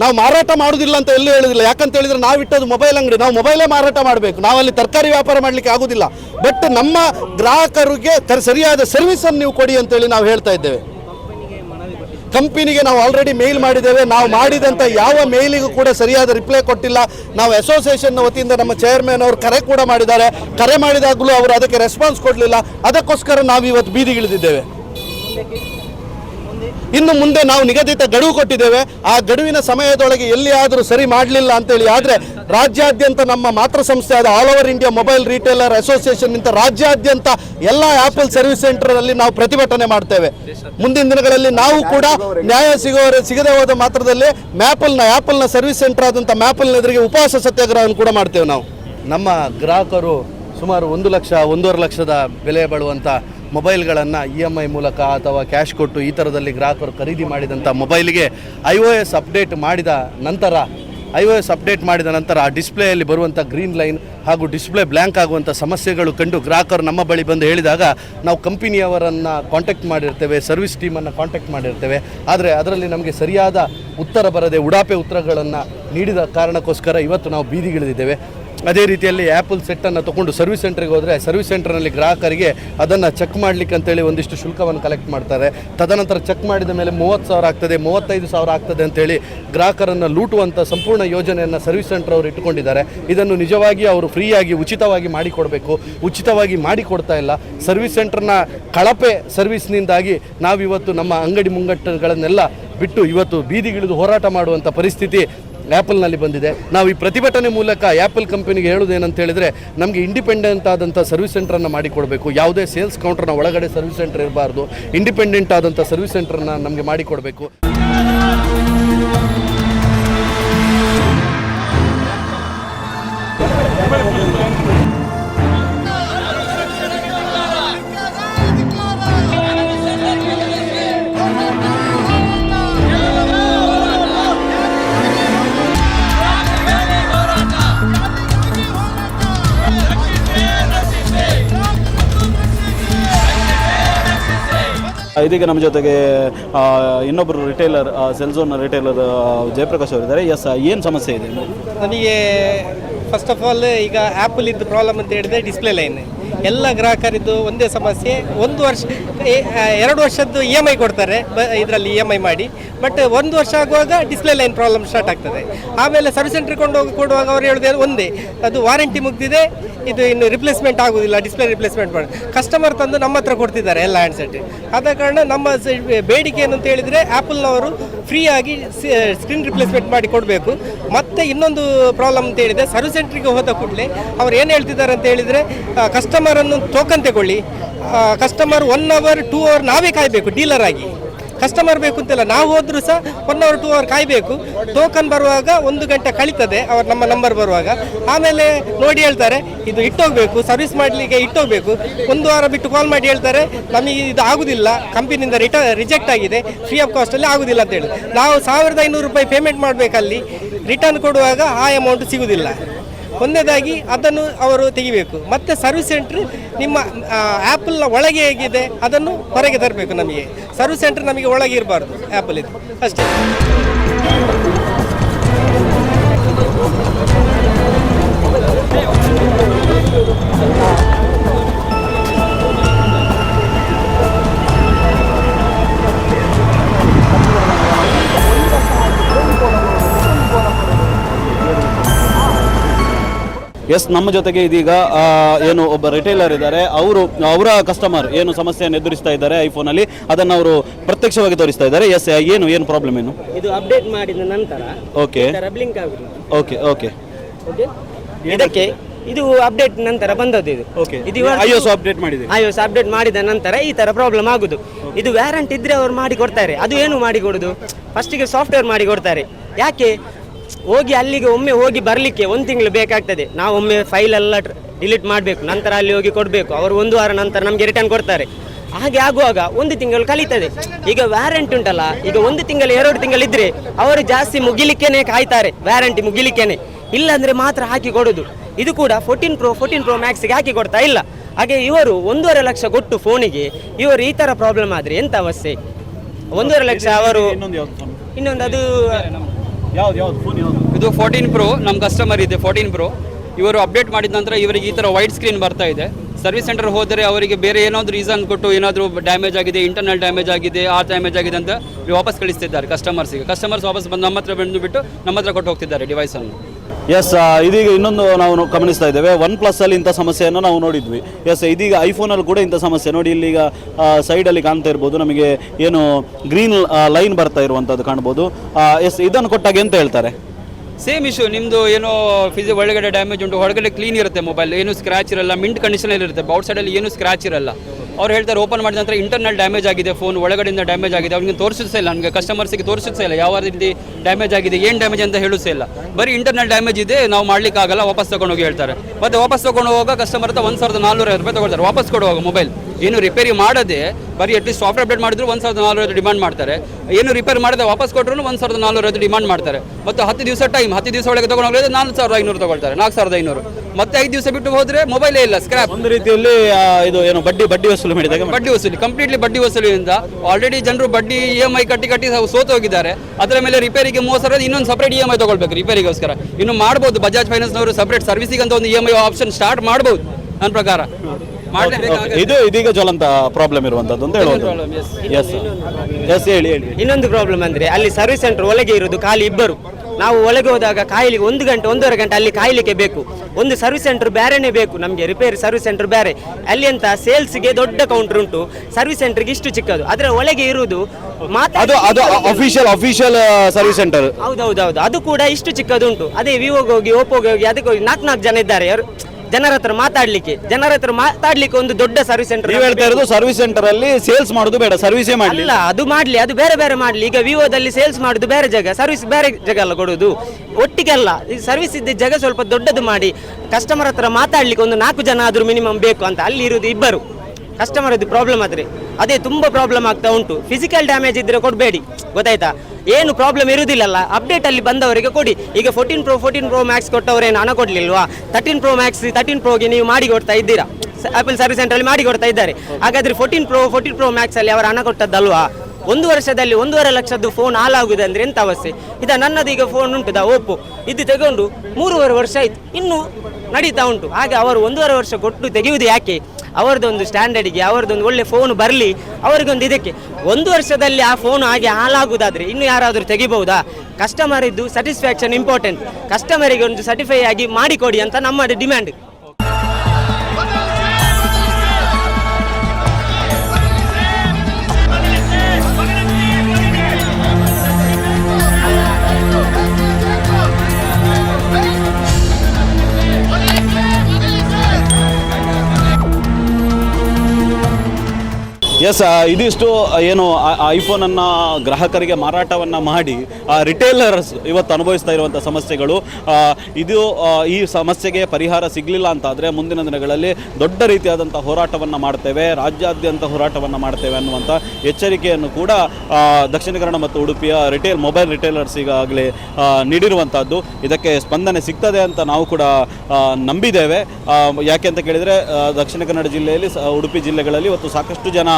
ನಾವು ಮಾರಾಟ ಮಾಡುದಿಲ್ಲ ಅಂತ ಎಲ್ಲೂ ಹೇಳುದಿಲ್ಲ. ಯಾಕಂತ ಹೇಳಿದ್ರೆ ನಾವು ಇಟ್ಟದ್ದು ಮೊಬೈಲ್ ಅಂಗಡಿ. ನಾವು ಮೊಬೈಲೇ ಮಾರಾಟ ಮಾಡಬೇಕು. ನಾವಲ್ಲಿ ತರಕಾರಿ ವ್ಯಾಪಾರ ಮಾಡಲಿಕ್ಕೆ ಆಗುದಿಲ್ಲ. ಬಟ್ ನಮ್ಮ ಗ್ರಾಹಕರಿಗೆ ಸರಿಯಾದ ಸರ್ವಿಸ್ ಅನ್ನು ನೀವು ಕೊಡಿ ಅಂತೇಳಿ ನಾವು ಹೇಳ್ತಾ ಇದ್ದೇವೆ. ಕಂಪನಿಗೆ ನಾವು ಆಲ್ರೆಡಿ ಮೇಲ್ ಮಾಡಿದ್ದೇವೆ. ನಾವು ಮಾಡಿದಂಥ ಯಾವ ಮೇಲಿಗೂ ಕೂಡ ಸರಿಯಾದ ರಿಪ್ಲೈ ಕೊಟ್ಟಿಲ್ಲ. ನಾವು ಅಸೋಸಿಯೇಷನ್ ವತಿಯಿಂದ ನಮ್ಮ ಚೇರ್ಮನ್ ಅವರು ಕರೆ ಕೂಡ ಮಾಡಿದ್ದಾರೆ. ಕರೆ ಮಾಡಿದಾಗಲೂ ಅವರು ಅದಕ್ಕೆ ರೆಸ್ಪಾನ್ಸ್ ಕೊಡಲಿಲ್ಲ. ಅದಕ್ಕೋಸ್ಕರ ನಾವು ಇವತ್ತು ಬೀದಿಗಿಳಿದಿದ್ದೇವೆ. ಇನ್ನು ಮುಂದೆ ನಾವು ನಿಗದಿತ ಗಡುವು ಕೊಟ್ಟಿದ್ದೇವೆ. ಆ ಗಡುವಿನ ಸಮಯದೊಳಗೆ ಎಲ್ಲಿಯಾದರೂ ಸರಿ ಮಾಡಲಿಲ್ಲ ಅಂತೇಳಿ ಆದರೆ ರಾಜ್ಯಾದ್ಯಂತ ನಮ್ಮ ಮಾತೃ ಸಂಸ್ಥೆ ಆದ all over India mobile retailer association ನಿಂತ ರಾಜ್ಯಾದ್ಯಂತ ಎಲ್ಲ ಆಪಲ್ ಸರ್ವಿಸ್ ಸೆಂಟರ್ ಅಲ್ಲಿ ನಾವು ಪ್ರತಿಭಟನೆ ಮಾಡ್ತೇವೆ. ಮುಂದಿನ ದಿನಗಳಲ್ಲಿ ನಾವು ಕೂಡ ನ್ಯಾಯ ಸಿಗೋ ಸಿಗದೆ ಹೋದ ಮಾತ್ರದಲ್ಲಿ ಮ್ಯಾಪಲ್ನ ಆ್ಯಪಲ್ನ ಸರ್ವಿಸ್ ಸೆಂಟರ್ ಆದಂಥ ಮ್ಯಾಪಲ್ನ ಎದುರಿಗೆ ಉಪವಾಸ ಸತ್ಯಾಗ್ರಹವನ್ನು ಕೂಡ ಮಾಡ್ತೇವೆ ನಾವು. ನಮ್ಮ ಗ್ರಾಹಕರು ಸುಮಾರು ಒಂದು ಲಕ್ಷ, ಒಂದೂವರೆ ಲಕ್ಷದ ಬೆಲೆ ಬಾಳುವಂಥ ಮೊಬೈಲ್ಗಳನ್ನು ಇ ಎಂ ಐ ಮೂಲಕ ಅಥವಾ ಕ್ಯಾಶ್ ಕೊಟ್ಟು ಈ ಥರದಲ್ಲಿ ಗ್ರಾಹಕರು ಖರೀದಿ ಮಾಡಿದಂಥ ಮೊಬೈಲಿಗೆ ಐ ಒ ಎಸ್ ಅಪ್ಡೇಟ್ ಮಾಡಿದ ನಂತರ, ಐ ಒ ಎಸ್ ಅಪ್ಡೇಟ್ ಮಾಡಿದ ನಂತರ ಆ ಡಿಸ್ಪ್ಲೇಯಲ್ಲಿ ಬರುವಂಥ ಗ್ರೀನ್ ಲೈನ್ ಹಾಗೂ ಡಿಸ್ಪ್ಲೇ ಬ್ಲ್ಯಾಂಕ್ ಆಗುವಂಥ ಸಮಸ್ಯೆಗಳು ಕಂಡು ಗ್ರಾಹಕರು ನಮ್ಮ ಬಳಿ ಬಂದು ಹೇಳಿದಾಗ ನಾವು ಕಂಪನಿಯವರನ್ನು ಕಾಂಟ್ಯಾಕ್ಟ್ ಮಾಡಿರ್ತೇವೆ, ಸರ್ವಿಸ್ ಟೀಮನ್ನು ಕಾಂಟ್ಯಾಕ್ಟ್ ಮಾಡಿರ್ತೇವೆ. ಆದರೆ ಅದರಲ್ಲಿ ನಮಗೆ ಸರಿಯಾದ ಉತ್ತರ ಬರದೆ ಉಡಾಪೆ ಉತ್ತರಗಳನ್ನು ನೀಡಿದ ಕಾರಣಕ್ಕೋಸ್ಕರ ಇವತ್ತು ನಾವು ಬೀದಿಗಿಳಿದಿದ್ದೇವೆ. ಅದೇ ರೀತಿಯಲ್ಲಿ ಆ್ಯಪಲ್ ಸೆಟ್ಟನ್ನು ತಗೊಂಡು ಸರ್ವಿಸ್ ಸೆಂಟ್ರಿಗೆ ಹೋದರೆ ಸರ್ವಿಸ್ ಸೆಂಟರ್ನಲ್ಲಿ ಗ್ರಾಹಕರಿಗೆ ಅದನ್ನು ಚೆಕ್ ಮಾಡಲಿಕ್ಕೆ ಅಂತೇಳಿ ಒಂದಿಷ್ಟು ಶುಲ್ಕವನ್ನು ಕಲೆಕ್ಟ್ ಮಾಡ್ತಾರೆ. ತದನಂತರ ಚೆಕ್ ಮಾಡಿದ ಮೇಲೆ ಮೂವತ್ತು ಸಾವಿರ ಆಗ್ತದೆ, ಮೂವತ್ತೈದು ಸಾವಿರ ಆಗ್ತದೆ ಅಂತೇಳಿ ಗ್ರಾಹಕರನ್ನು ಲೂಟುವಂಥ ಸಂಪೂರ್ಣ ಯೋಜನೆಯನ್ನು ಸರ್ವಿಸ್ ಸೆಂಟರ್ ಅವರು ಇಟ್ಟುಕೊಂಡಿದ್ದಾರೆ. ಇದನ್ನು ನಿಜವಾಗಿ ಅವರು ಫ್ರೀಯಾಗಿ ಉಚಿತವಾಗಿ ಮಾಡಿಕೊಡಬೇಕು. ಉಚಿತವಾಗಿ ಮಾಡಿಕೊಡ್ತಾ ಇಲ್ಲ. ಸರ್ವಿಸ್ ಸೆಂಟರ್ನ ಕಳಪೆ ಸರ್ವಿಸ್ನಿಂದಾಗಿ ನಾವಿವತ್ತು ನಮ್ಮ ಅಂಗಡಿ ಮುಂಗಟ್ಟುಗಳನ್ನೆಲ್ಲ ಬಿಟ್ಟು ಇವತ್ತು ಬೀದಿಗಿಳಿದು ಹೋರಾಟ ಮಾಡುವಂಥ ಪರಿಸ್ಥಿತಿ ಆ್ಯಪಲ್ನಲ್ಲಿ ಬಂದಿದೆ. ನಾವು ಈ ಪ್ರತಿಭಟನೆ ಮೂಲಕ ಆ್ಯಪಲ್ ಕಂಪನಿಗೆ ಹೇಳೋದೇನಂತ ಹೇಳಿದರೆ, ನಮಗೆ ಇಂಡಿಪೆಂಡೆಂಟ್ ಆದಂಥ ಸರ್ವಿಸ್ ಸೆಂಟ್ರನ್ನು ಮಾಡಿಕೊಡಬೇಕು. ಯಾವುದೇ ಸೇಲ್ಸ್ ಕೌಂಟರ್ನ ಒಳಗಡೆ ಸರ್ವಿಸ್ ಸೆಂಟರ್ ಇರಬಾರ್ದು. ಇಂಡಿಪೆಂಡೆಂಟ್ ಆದಂಥ ಸರ್ವಿಸ್ ಸೆಂಟರ್ನ ನಮಗೆ ಮಾಡಿಕೊಡಬೇಕು. ಇದೀಗ ನಮ್ಮ ಜೊತೆಗೆ ಇನ್ನೊಬ್ಬರು ರಿಟೇಲರ್ ಸೆಲ್ಝೋನ್ ರಿಟೇಲರ್ ಜಯಪ್ರಕಾಶ್ ಅವರಿದ್ದಾರೆ. ಎಸ್ ಏನು ಸಮಸ್ಯೆ ಇದೆ? ನನಗೆ ಫಸ್ಟ್ ಆಫ್ ಆಲ್ ಈಗ ಆ್ಯಪಲ್ ಇದ್ದು ಪ್ರಾಬ್ಲಮ್ ಅಂತ ಹೇಳಿದ್ರೆ ಡಿಸ್ಪ್ಲೇ ಲೈನ್ ಎಲ್ಲ ಗ್ರಾಹಕರಿದ್ದು ಒಂದೇ ಸಮಸ್ಯೆ. ಒಂದು ವರ್ಷ ಎರಡು ವರ್ಷದ್ದು ಇ ಎಂ ಐ ಕೊಡ್ತಾರೆ ಇದರಲ್ಲಿ ಇ ಎಂ ಐ ಮಾಡಿ. ಬಟ್ ಒಂದು ವರ್ಷ ಆಗುವಾಗ ಡಿಸ್ಪ್ಲೇ ಲೈನ್ ಪ್ರಾಬ್ಲಮ್ ಸ್ಟಾರ್ಟ್ ಆಗ್ತದೆ. ಆಮೇಲೆ ಸರ್ವಿಸ್ ಸೆಂಟ್ರಿಗೆ ಕೊಂಡೋಗಿ, ಕೊಡುವಾಗ ಅವ್ರು ಹೇಳೋದು ಒಂದೇ. ಅದು ವಾರಂಟಿ ಮುಗ್ದಿದೆ, ಇದು ಇನ್ನು ರಿಪ್ಲೇಸ್ಮೆಂಟ್ ಆಗೋದಿಲ್ಲ ಡಿಸ್ಪ್ಲೇ ರಿಪ್ಲೇಸ್ಮೆಂಟ್ ಮಾಡಿ. ಕಸ್ಟಮರ್ ತಂದು ನಮ್ಮ ಹತ್ರ ಕೊಡ್ತಿದ್ದಾರೆ ಎಲ್ಲ ಹ್ಯಾಂಡ್ಸೆಟ್ ಆದ ಕಾರಣ ನಮ್ಮ ಬೇಡಿಕೆ ಏನು ಅಂತ ಹೇಳಿದರೆ ಆ್ಯಪಲ್ನವರು ಫ್ರೀಯಾಗಿ ಸ್ಕ್ರೀನ್ ರಿಪ್ಲೇಸ್ಮೆಂಟ್ ಮಾಡಿ ಕೊಡಬೇಕು. ಮತ್ತು ಇನ್ನೊಂದು ಪ್ರಾಬ್ಲಮ್ ಅಂತ ಹೇಳಿದರೆ ಸರ್ವಿಸ್ ಸೆಂಟ್ರಿಗೆ ಹೋದ ಕೂಡಲೇ ಅವ್ರು ಏನು ಹೇಳ್ತಿದ್ದಾರೆ ಅಂತ ಹೇಳಿದರೆ ಕಸ್ಟಮರನ್ನು ಟೋಕನ್ ತಗೊಳ್ಳಿ. Customer one hour two hour ನಾವೇ ಕಾಯಬೇಕು ಡೀಲರ್ ಆಗಿ. ಕಸ್ಟಮರ್ ಬೇಕು ಅಂತಿಲ್ಲ ನಾವು ಹೋದರೂ ಸಹ ಒನ್ ಅವರ್ ಟೂ ಅವರ್ ಕಾಯಬೇಕು. ಟೋಕನ್ ಬರುವಾಗ ಒಂದು ಗಂಟೆ ಕಳೀತದೆ, ಅವ್ರ ನಮ್ಮ ನಂಬರ್ ಬರುವಾಗ. ಆಮೇಲೆ ನೋಡಿ ಹೇಳ್ತಾರೆ, ಇದು ಇಟ್ಟೋಗಬೇಕು ಸರ್ವಿಸ್ ಮಾಡಲಿಕ್ಕೆ ಇಟ್ಟೋಗಬೇಕು. ಒಂದು ವಾರ ಬಿಟ್ಟು ಕಾಲ್ ಮಾಡಿ ಹೇಳ್ತಾರೆ, ನಮಗೆ ಇದು ಆಗುದಿಲ್ಲ ಕಂಪನಿಯಿಂದ ರಿಟ ರಿಜೆಕ್ಟ್ ಆಗಿದೆ ಫ್ರೀ ಆಫ್ ಕಾಸ್ಟಲ್ಲಿ ಆಗುದಿಲ್ಲ ಅಂತ ಹೇಳಿ. ನಾವು ಸಾವಿರದ ಐನೂರು ರೂಪಾಯಿ ಪೇಮೆಂಟ್ ಮಾಡಬೇಕಲ್ಲಿ ರಿಟರ್ನ್ ಕೊಡುವಾಗ ಆ ಅಮೌಂಟ್ ಸಿಗುದಿಲ್ಲ. ಒಂದನೇದಾಗಿ ಅದನ್ನು ಅವರು ತೆಗಿಬೇಕು. ಮತ್ತು ಸರ್ವಿಸ್ ಸೆಂಟ್ರ್ ನಿಮ್ಮ ಆ್ಯಪಲ್ನ ಒಳಗೆ ಹೇಗಿದೆ ಅದನ್ನು ಹೊರಗೆ ತರಬೇಕು ನಮಗೆ. ಸರ್ವಿಸ್ ಸೆಂಟ್ರ್ ನಮಗೆ ಒಳಗೆ ಇರಬಾರ್ದು ಆ್ಯಪಲ್ ಇದು. ಅಷ್ಟೇ. ಎಸ್ ನಮ್ಮ ಜೊತೆಗೆ ಇದೀಗ ಏನು ಒಬ್ಬ ರಿಟೇಲರ್ ಇದ್ದಾರೆ. ಅವರು ಅವರ ಕಸ್ಟಮರ್ ಏನು ಸಮಸ್ಯೆಯನ್ನು ಎದುರಿಸ್ತಾ ಇದ್ದಾರೆ ಐಫೋನಲ್ಲಿ ಅದನ್ನು ಅವರು ಪ್ರತ್ಯಕ್ಷವಾಗಿ ತೋರಿಸ್ತಾ ಇದ್ದಾರೆ. ಎಸ್ ಏನು ಏನು ಪ್ರಾಬ್ಲಮ್ ಏನು? ಇದು ಅಪ್ಡೇಟ್ ಮಾಡಿದ ನಂತರ okay blink okay okay okay ಇದಕ್ಕೆ ಇದು ಅಪ್ಡೇಟ್ ನಂತರ ಬಂದದ್ದು ಇದು. ಓಕೆ ಇದು ಎಸ್ ಅಪ್ಡೇಟ್ ಮಾಡಿದೆ. ಐಒಎಸ್ ಅಪ್ಡೇಟ್ ಮಾಡಿದ ನಂತರ ಈ ತರ ಪ್ರಾಬ್ಲಮ್ ಆಗುದು. ಇದು ವ್ಯಾರಂಟಿ ಇದ್ರೆ ಅವ್ರು ಮಾಡಿ ಕೊಡ್ತಾರೆ. ಅದು ಏನು ಮಾಡಿ ಕೊಡುದು? ಫಸ್ಟಿಗೆ ಸಾಫ್ಟ್ವೇರ್ ಮಾಡಿ ಕೊಡ್ತಾರೆ. ಯಾಕೆ? ಹೋಗಿ ಅಲ್ಲಿಗೆ ಒಮ್ಮೆ ಹೋಗಿ ಬರಲಿಕ್ಕೆ ಒಂದು ತಿಂಗಳು ಬೇಕಾಗ್ತದೆ. ನಾವು ಒಮ್ಮೆ ಫೈಲ್ ಎಲ್ಲ ಡಿಲೀಟ್ ಮಾಡಬೇಕು. ನಂತರ ಅಲ್ಲಿ ಹೋಗಿ ಕೊಡಬೇಕು. ಅವರು ಒಂದು ವಾರ ನಂತರ ನಮಗೆ ರಿಟರ್ನ್ ಕೊಡ್ತಾರೆ. ಹಾಗೆ ಆಗುವಾಗ ಒಂದು ತಿಂಗಳು ಕಳೀತದೆ ಈಗ ವ್ಯಾರಂಟಿ ಉಂಟಲ್ಲ ಈಗ ಒಂದು ತಿಂಗಳು ಎರಡು ತಿಂಗಳು ಇದ್ರೆ ಅವರು ಜಾಸ್ತಿ ಮುಗಿಲಿಕ್ಕೇನೆ ಕಾಯ್ತಾರೆ. ವ್ಯಾರಂಟಿ ಮುಗಿಲಿಕ್ಕೇನೆ. ಇಲ್ಲಾಂದ್ರೆ ಮಾತ್ರ ಹಾಕಿ ಕೊಡುದು. ಇದು ಕೂಡ ಫೋರ್ಟೀನ್ ಪ್ರೋ ಫೋರ್ಟೀನ್ ಪ್ರೋ ಮ್ಯಾಕ್ಸ್ಗೆ ಹಾಕಿ ಕೊಡ್ತಾ ಇಲ್ಲ. ಹಾಗೆ ಇವರು ಒಂದೂವರೆ ಲಕ್ಷ ಕೊಟ್ಟು ಫೋನಿಗೆ ಇವರು ಈ ತರ ಪ್ರಾಬ್ಲಮ್ ಆದ್ರೆ ಎಂತ ಅವಸ್ಥೆ? ಒಂದೂವರೆ ಲಕ್ಷ ಅವರು ಇನ್ನೊಂದು ಅದು ಯಾವ್ದು ಯಾವ್ದು? ಫೋನ್ ಯಾವುದು? ಇದು ಫೋರ್ಟೀನ್ ಪ್ರೋ ನಮ್ಮ ಕಸ್ಟಮರ್ ಇದೆ ಫೋರ್ಟೀನ್ ಪ್ರೋ ಇವರು ಅಪ್ಡೇಟ್ ಮಾಡಿದ ನಂತರ ಇವರಿಗೆ ಈ ಥರ ವೈಟ್ ಸ್ಕ್ರೀನ್ ಬರ್ತಾ ಇದೆ. ಸರ್ವಿಸ್ ಸೆಂಟರ್ ಹೋದರೆ ಅವರಿಗೆ ಬೇರೆ ಏನಾದರೂ ರೀಸನ್ ಕೊಟ್ಟು ಏನಾದರೂ ಡ್ಯಾಮೇಜ್ ಆಗಿದೆ ಇಂಟರ್ನಲ್ ಡ್ಯಾಮೇಜ್ ಆಗಿದೆ ಆ ಡ್ಯಾಮೇಜ್ ಆಗಿದೆ ಅಂತ ವಾಪಸ್ ಕಳಿಸ್ತಿದ್ದಾರೆ ಕಸ್ಟಮರ್ಸಿಗೆ ಕಸ್ಟಮರ್ಸ್ ವಾಪಸ್ ಬಂದು ನಮ್ಮ ಹತ್ರ ಬಂದುಬಿಟ್ಟು ನಮ್ಮ ಹತ್ರ ಕೊಟ್ಟು ಹೋಗ್ತಿದ್ದಾರೆ ಡಿವೈಸನ್ನು ಎಸ್ ಇದೀಗ ಇನ್ನೊಂದು ನಾವು ಗಮನಿಸ್ತಾ ಇದ್ದೇವೆ. ಒನ್ ಪ್ಲಸ್ ಅಲ್ಲಿ ಇಂಥ ಸಮಸ್ಯೆಯನ್ನು ನಾವು ನೋಡಿದ್ವಿ. ಎಸ್ ಇದೀಗ ಐಫೋನಲ್ಲಿ ಕೂಡ ಇಂಥ ಸಮಸ್ಯೆ. ನೋಡಿ, ಇಲ್ಲಿ ಈಗ ಸೈಡಲ್ಲಿ ಕಾಣ್ತಾ ಇರ್ಬೋದು. ನಮಗೆ ಏನು ಗ್ರೀನ್ ಲೈನ್ ಬರ್ತಾ ಇರುವಂಥದ್ದು ಕಾಣ್ಬೋದು. ಎಸ್ ಇದನ್ನು ಕೊಟ್ಟಾಗ ಎಂತ ಹೇಳ್ತಾರೆ? ಸೇಮ್ ಇಶ್ಯೂ ನಿಮ್ಮದು ಏನೋ ಫಿಸಿ ಒಳಗಡೆ ಡ್ಯಾಮೇಜ್ ಉಂಟು, ಹೊರಗಡೆ ಕ್ಲೀನ್ ಇರುತ್ತೆ ಮೊಬೈಲ್ ಏನು ಸ್ಕ್ರಾಚ್ ಇರಲ್ಲ ಮಿಂಟ್ ಕಂಡೀಷನಲ್ಲಿ ಇರುತ್ತೆ. ಔಟ್ ಸೈಡಲ್ಲಿ ಏನು ಸ್ಕ್ರಾಚ್ ಇರಲ್ಲ. ಅವ್ರು ಹೇಳ್ತಾರೆ ಓಪನ್ ಮಾಡಿದ ನಂತರ ಇಂಟರ್ನಲ್ ಡ್ಯಾಮೇಜ್ ಆಗಿದೆ ಫೋನ್ ಒಳಗಡೆಯಿಂದ ಡ್ಯಾಮೇಜ್ ಆಗಿದೆ. ಅವ್ರಿಗೆ ತೋರಿಸಿದ್ಸೇ ಇಲ್ಲ, ನನಗೆ ಕಸ್ಟಮರ್ಸಿಗೆ ತೋರಿಸಿದ್ಸೇ ಇಲ್ಲ. ಯಾವ ರೀತಿ ಡ್ಯಾಮೇಜ್ ಆಗಿದೆ, ಏನು ಡ್ಯಾಮೇಜ್ ಅಂತ ಹೇಳುಸೇ ಇಲ್ಲ. ಬರೀ ಇಂಟರ್ನಲ್ ಡ್ಯಾಮೇಜ್ ಇದೆ, ನಾವು ಮಾಡ್ಲಿಕ್ಕೆ ಆಗಲ್ಲ ವಾಪಸ್ ತೊಗೊಂಡೋಗಿ ಹೋಗಿ ಹೇಳ್ತಾರೆ. ಮತ್ತೆ ವಾಪಸ್ ತಗೊಂಡು ಹೋಗುವಾಗ ಕಸ್ಟಮರ್ ಹತ್ರ ಒಂದು ಸಾವಿರದ ನಾಲ್ನೂರ ರೂಪಾಯಿ ತಗೊಳ್ತಾರೆ. ವಾಪಸ್ ಕೊಡುವಾಗ ಮೊಬೈಲ್ ಏನು ರಿಪೇರಿ ಮಾಡದೆ ಬರೀ ಅಟ್ಲೀಸ್ಟ್ ಸಾಫ್ಟ್ವೇರ್ ಅಪ್ಡೇಟ್ ಮಾಡಿದ್ರು ಒಂದು ಸಾವಿರದ ನಾಲ್ನೂರ ಡಿಮಾಂಡ್ ಮಾಡ್ತಾರೆ. ಏನು ರಿಪೇರ್ ಮಾಡದೆ ವಾಪಸ್ ಕೊಟ್ಟರು ಒಂದು ಸಾವಿರದ ನಾಲ್ನೂರ ಡಿಮಾಂಡ್ ಮಾಡ್ತಾರೆ. ಮತ್ತು ಹತ್ತು ದಿವಸ ಟೈಮ್ ಹತ್ತು ದಿವಸ ಒಳಗೆ ತಗೊಂಡು ಹೋಗಿದ್ರೆ ನಾಲ್ಕು ಸಾವಿರದ ಐನೂರು ತಗೊಳ್ತಾರೆ ನಾಲ್ಕು ಸಾವಿರದ ಐನೂರು. ಮತ್ತೆ ಐದು ದಿವಸ ಬಿಟ್ಟು ಹೋದ್ರೆ ಮೊಬೈಲೇ ಇಲ್ಲ ಸ್ಕ್ರಾಪ್ ಒಂದು ರೀತಿಯಲ್ಲಿ ಇದು ಏನು ಬಡ್ಡಿ ಬಡ್ಡಿ ವಸೂಲಿ ಮಾಡಿದಾಗ ಬಡ್ಡಿ ವಸೂಲಿ ಕಂಪ್ಲೀಟ್ಲಿ ಬಡ್ಡಿ ವಸೂಲಿಯಿಂದ ಆಲ್ರೆಡಿ ಜನರು ಬಡ್ಡಿ ಇ ಎಂ ಐ ಕಟ್ಟಿ ಕಟ್ಟಿ ಸೋತ ಹೋಗಿದ್ದಾರೆ. ಅದರ ಮೇಲೆ ರಿಪೇರಿಗೆ ಮೂವತ್ತು ಸಾವಿರ ಇನ್ನೊಂದು ಸಪ್ರೇಟ್ ಇ ಎಂ ಐ ತಗೊಳ್ಬೇಕು ರಿಪೇರಿಗೋಸ್ಕರ ಇನ್ನು ಮಾಡ್ಬೋದು ಬಜಾಜ್ ಫೈನಾನ್ಸ್ನವರು ಸಪ್ರೇಟ್ ಸರ್ವಿಸಿಗೆ ಅಂತ ಒಂದು E M I option start ಮಾಡ್ಬೋದು ನನ್ನ ಪ್ರಕಾರ. ಇದು ಇದೀಗ ಜ್ವಲಂತ ಪ್ರಾಬ್ಲಮ್ ಇರುವಂತದ್ದು ಅಂತ ಹೇಳುವಂಥದ್ದು ಎಸ್ ಎಸ್ ಹೇಳಿ ಹೇಳಿ ಇನ್ನೊಂದು ಪ್ರಾಬ್ಲಮ್ ಅಂದ್ರೆ ಅಲ್ಲಿ ಸರ್ವಿಸ್ ಸೆಂಟರ್ ಒಳಗೆ ಇರುವುದು ಖಾಲಿ ಇಬ್ಬರು. ನಾವು ಒಳಗೆ ಹೋದಾಗ ಕಾಯಿಲಿಗೆ ಒಂದು ಗಂಟೆ ಒಂದೂವರೆ ಗಂಟೆ ಅಲ್ಲಿ ಕಾಯ್ಲಿಕ್ಕೆ ಬೇಕು. ಒಂದು ಸರ್ವಿಸ್ ಸೆಂಟರ್ ಬೇರೆನೇ ಬೇಕು. ನಮಗೆ ರಿಪೇರಿ ಸರ್ವಿಸ್ ಸೆಂಟರ್ ಬೇರೆ ಅಲ್ಲಿ ಅಂತ ಸೇಲ್ಸ್ಗೆ ದೊಡ್ಡ ಕೌಂಟರ್ ಉಂಟು. ಸರ್ವಿಸ್ ಸೆಂಟರ್ಗೆ ಇಷ್ಟು ಚಿಕ್ಕದು. ಅದರ ಒಳಗೆ ಇರುವುದು ಅದು ಅದು ಅಫಿಷಿಯಲ್ ಅಫಿಷಿಯಲ್ ಸರ್ವಿಸ್ ಸೆಂಟರ್ ಹೌದೌದೌದು. ಅದು ಕೂಡ ಇಷ್ಟು ಚಿಕ್ಕದು ಉಂಟು. ಅದೇ ವಿವೋಗೆ ಹೋಗಿ ಓಪೋಗೆ ಹೋಗಿ ಅದಕ್ಕೆ ಹೋಗಿ ನಾಲ್ಕು ನಾಲ್ಕು ಜನ ಇದ್ದಾರೆ. ಯಾರು ಜನರ ಹತ್ರ ಮಾತಾಡ್ಲಿಕ್ಕೆ ಜನರ ಹತ್ರ ಮಾತಾಡ್ಲಿಕ್ಕೆ ಒಂದು ದೊಡ್ಡ ಸರ್ವಿಸ್ ಸೆಂಟರ್ ನೀವು ಹೇಳ್ತಾ ಇರೋದು ಸರ್ವಿಸ್ ಸೆಂಟರ್ ಅಲ್ಲಿ ಸೇಲ್ಸ್ ಮಾಡೋದು ಬೇಡ ಸರ್ವಿಸೇ ಮಾಡಲಿ. ಅಲ್ಲ ಅದು ಮಾಡ್ಲಿ ಅದು ಬೇರೆ ಬೇರೆ ಮಾಡ್ಲಿ. ಈಗ ವಿವೋದಲ್ಲಿ ಸೇಲ್ಸ್ ಮಾಡುದು ಬೇರೆ ಜಾಗ ಸರ್ವಿಸ್ ಬೇರೆ ಜಾಗ ಅಲ್ಲ ಕೊಡುದು. ಒಟ್ಟಿಗೆ ಅಲ್ಲ ಈ ಸರ್ವಿಸ್ ಇದ್ದ ಜಾಗ ಸ್ವಲ್ಪ ದೊಡ್ಡದು ಮಾಡಿ ಕಸ್ಟಮರ್ ಹತ್ರ ಮಾತಾಡ್ಲಿಕ್ಕೆ ಒಂದು ನಾಲ್ಕು ಜನ ಆದ್ರೂ ಮಿನಿಮಮ್ ಬೇಕು ಅಂತ ಅಲ್ಲಿ ಇರುವುದು ಇಬ್ಬರು. ಕಸ್ಟಮರ್ ಇದು ಪ್ರಾಬ್ಲಮ್ ಆದರೆ. ಅದೇ ತುಂಬ ಪ್ರಾಬ್ಲಮ್ ಆಗ್ತಾ ಉಂಟು. ಫಿಸಿಕಲ್ ಡ್ಯಾಮೇಜ್ ಇದ್ರೆ ಕೊಡಬೇಡಿ. ಗೊತ್ತಾಯ್ತಾ? ಏನು ಪ್ರಾಬ್ಲಮ್ ಇರುವುದಿಲ್ಲಲ್ಲ ಅಪ್ಡೇಟ್ ಅಲ್ಲಿ ಬಂದವರಿಗೆ ಕೊಡಿ. ಈಗ fourteen pro fourteen pro max ಕೊಟ್ಟವರೇನು ಹಣ ಕೊಡಲಿಲ್ವಾ? ತರ್ಟೀನ್ ಪ್ರೊ ಮ್ಯಾಕ್ಸ್ ತರ್ಟೀನ್ ಪ್ರೋಗೆ ನೀವು ಮಾಡಿ ಕೊಡ್ತಾ ಇದ್ದೀರಾ? ಆಪಲ್ ಸರ್ವಿಸ್ ಸೆಂಟರ್ ಅಲ್ಲಿ ಮಾಡಿ ಕೊಡ್ತಾ ಇದ್ದಾರೆ. ಹಾಗಾದ್ರೆ fourteen pro fourteen pro max ಅಲ್ಲಿ ಅವರ ಹಣ ಕೊಟ್ಟದ್ದಲ್ವಾ? ಒಂದು ವರ್ಷದಲ್ಲಿ ಒಂದೂವರೆ ಲಕ್ಷದ್ದು ಫೋನ್ ಹಾಳಾಗುದು ಅಂದರೆ ಎಂತ ಅವಸ್ಥೆ? ಇದು ನನ್ನದು ಈಗ ಫೋನ್ ಉಂಟು, ದಾ ಓಪೋ ಇದು ತಗೊಂಡು ಮೂರುವರೆ ವರ್ಷ ಆಯ್ತು. ಇನ್ನು ನಡೀತಾ ಉಂಟು. ಹಾಗೆ ಅವರು ಒಂದೂವರೆ ವರ್ಷ ಕೊಟ್ಟು ತೆಗೆಯುವುದು ಯಾಕೆ? ಅವರದೊಂದು ಸ್ಟ್ಯಾಂಡರ್ಡಿಗೆ, ಅವರದೊಂದು ಒಳ್ಳೆ ಫೋನ್ ಬರಲಿ, ಅವರಿಗೊಂದು ಇದಕ್ಕೆ. ಒಂದು ವರ್ಷದಲ್ಲಿ ಆ ಫೋನ್ ಹಾಗೆ ಹಾಳಾಗುವುದಾದ್ರೆ ಇನ್ನು ಯಾರಾದರೂ ತೆಗಿಬಹುದಾ? ಕಸ್ಟಮರ್ ಇದ್ದು ಸ್ಯಾಟಿಸ್ಫ್ಯಾಕ್ಷನ್ ಇಂಪಾರ್ಟೆಂಟ್ ಕಸ್ಟಮರಿಗೆ ಒಂದು ಸರ್ಟಿಫೈ ಆಗಿ ಮಾಡಿಕೊಡಿ ಅಂತ ನಮ್ಮ ಡಿಮ್ಯಾಂಡ್ ಎಸ್ ಇದಿಷ್ಟು ಏನು ಏನು ಐಫೋನನ್ನು ಗ್ರಾಹಕರಿಗೆ ಮಾರಾಟವನ್ನು ಮಾಡಿ ರಿಟೇಲರ್ಸ್ ಇವತ್ತು ಅನುಭವಿಸ್ತಾ ಇರುವಂಥ ಸಮಸ್ಯೆಗಳು ಇದು ಈ ಸಮಸ್ಯೆಗೆ ಪರಿಹಾರ ಸಿಗಲಿಲ್ಲ ಅಂತಾದರೆ ಮುಂದಿನ ದಿನಗಳಲ್ಲಿ ದೊಡ್ಡ ರೀತಿಯಾದಂಥ ಹೋರಾಟವನ್ನು ಮಾಡ್ತೇವೆ, ರಾಜ್ಯಾದ್ಯಂತ ಹೋರಾಟವನ್ನು ಮಾಡ್ತೇವೆ ಅನ್ನುವಂಥ ಎಚ್ಚರಿಕೆಯನ್ನು ಕೂಡ ದಕ್ಷಿಣ ಕನ್ನಡ ಮತ್ತು ಉಡುಪಿಯ ರಿಟೇಲ್ ಮೊಬೈಲ್ ರಿಟೇಲರ್ಸ್ ಈಗಾಗಲೇ ನೀಡಿರುವಂಥದ್ದು ಇದಕ್ಕೆ ಸ್ಪಂದನೆ ಸಿಗ್ತದೆ ಅಂತ ನಾವು ಕೂಡ ನಂಬಿದ್ದೇವೆ. ಯಾಕೆ ಅಂತ ಕೇಳಿದರೆ ದಕ್ಷಿಣ ಕನ್ನಡ ಜಿಲ್ಲೆಯಲ್ಲಿ ಉಡುಪಿ ಜಿಲ್ಲೆಗಳಲ್ಲಿ ಇವತ್ತು ಸಾಕಷ್ಟು ಜನ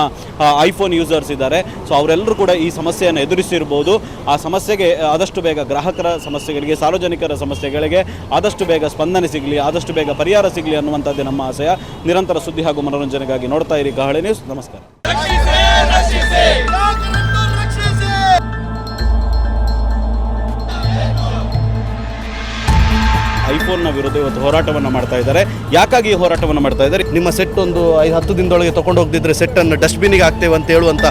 ಐಫೋನ್ ಯೂಸರ್ಸ್ ಇದ್ದಾರೆ. ಸೊ ಅವರೆಲ್ಲರೂ ಕೂಡ ಈ ಸಮಸ್ಯೆಯನ್ನು ಎದುರಿಸಿರ್ಬೋದು. ಆ ಸಮಸ್ಯೆಗೆ ಆದಷ್ಟು ಬೇಗ ಗ್ರಾಹಕರ ಸಮಸ್ಯೆಗಳಿಗೆ, ಸಾರ್ವಜನಿಕರ ಸಮಸ್ಯೆಗಳಿಗೆ ಆದಷ್ಟು ಬೇಗ ಸ್ಪಂದನೆ ಸಿಗಲಿ, ಆದಷ್ಟು ಬೇಗ ಪರಿಹಾರ ಸಿಗಲಿ ಅನ್ನುವಂಥದ್ದೇ ನಮ್ಮ ಆಶಯ ನಿರಂತರ ಸುದ್ದಿ ಹಾಗೂ ಮನೋರಂಜನೆಗಾಗಿ ನೋಡ್ತಾ ಇರಿ ಕಹಳೆ ನ್ಯೂಸ್. ನಮಸ್ಕಾರ. ಐಫೋನ್ನ ವಿರುದ್ಧ ಇವತ್ತು ಹೋರಾಟವನ್ನು ಮಾಡ್ತಾ ಇದ್ದಾರೆ. ಯಾಕಾಗಿ ಈ ಹೋರಾಟವನ್ನು ಮಾಡ್ತಾ ಇದ್ದಾರೆ? ನಿಮ್ಮ ಸೆಟ್ ಒಂದು ಐದು ಹತ್ತು ದಿನದೊಳಗೆ ತಗೊಂಡು ಹೋಗದಿದ್ರೆ ಸೆಟ್ಟನ್ನು ಡಸ್ಟ್ಬಿನ್ಗೆ ಹಾಕ್ತೇವೆ ಅಂತ ಹೇಳುವಂಥ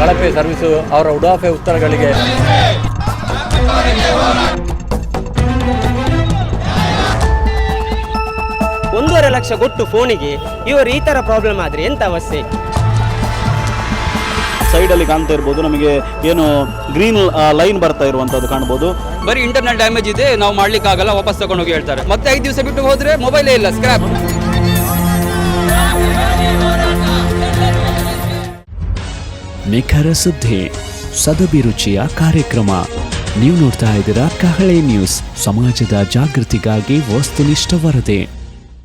ಕಳಪೆ ಸರ್ವಿಸು ಅವರ ಉಡಾಫೆ ಉತ್ತರಗಳಿಗೆ ಒಂದೂವರೆ ಲಕ್ಷ ಕೊಟ್ಟು ಫೋನಿಗೆ ಇವರು ಈ ಥರ ಪ್ರಾಬ್ಲಮ್ ಆದ್ರೆ ಎಂತ ಅವಸ್ಥೆ? ಸೈಡಲ್ಲಿ ಕಾಣ್ತಾ ಇರ್ಬೋದು. ನಮಗೆ ಏನು ಗ್ರೀನ್ ಲೈನ್ ಬರ್ತಾ ಇರುವಂಥದ್ದು ಕಾಣ್ಬೋದು. ಬರೀ ಇಂಟರ್ನೆಟ್ ಡ್ಯಾಮೇಜ್ ಇದೆ ನಾವು ಮಾಡ್ಲಿಕ್ಕೆ ಆಗಲ್ಲ ವಾಪಸ್ ತಗೊಂಡು ಹೋಗಿ ಹೇಳ್ತಾರೆ. ಮತ್ತೆ ಐದು ದಿವಸ ಬಿಟ್ಟು ಹೋದ್ರೆ ಮೊಬೈಲೇ ಇಲ್ಲ ಸ್ಕ್ರಾಪ್ ನಿಖರ ಸುದ್ದಿ ಸದಭಿರುಚಿಯ ಕಾರ್ಯಕ್ರಮ. ನೀವು ನೋಡ್ತಾ ಇದ್ದೀರಾ ಕಹಳೆ ನ್ಯೂಸ್ ಸಮಾಜದ ಜಾಗೃತಿಗಾಗಿ ವಸ್ತುನಿಷ್ಠ ವರದಿ.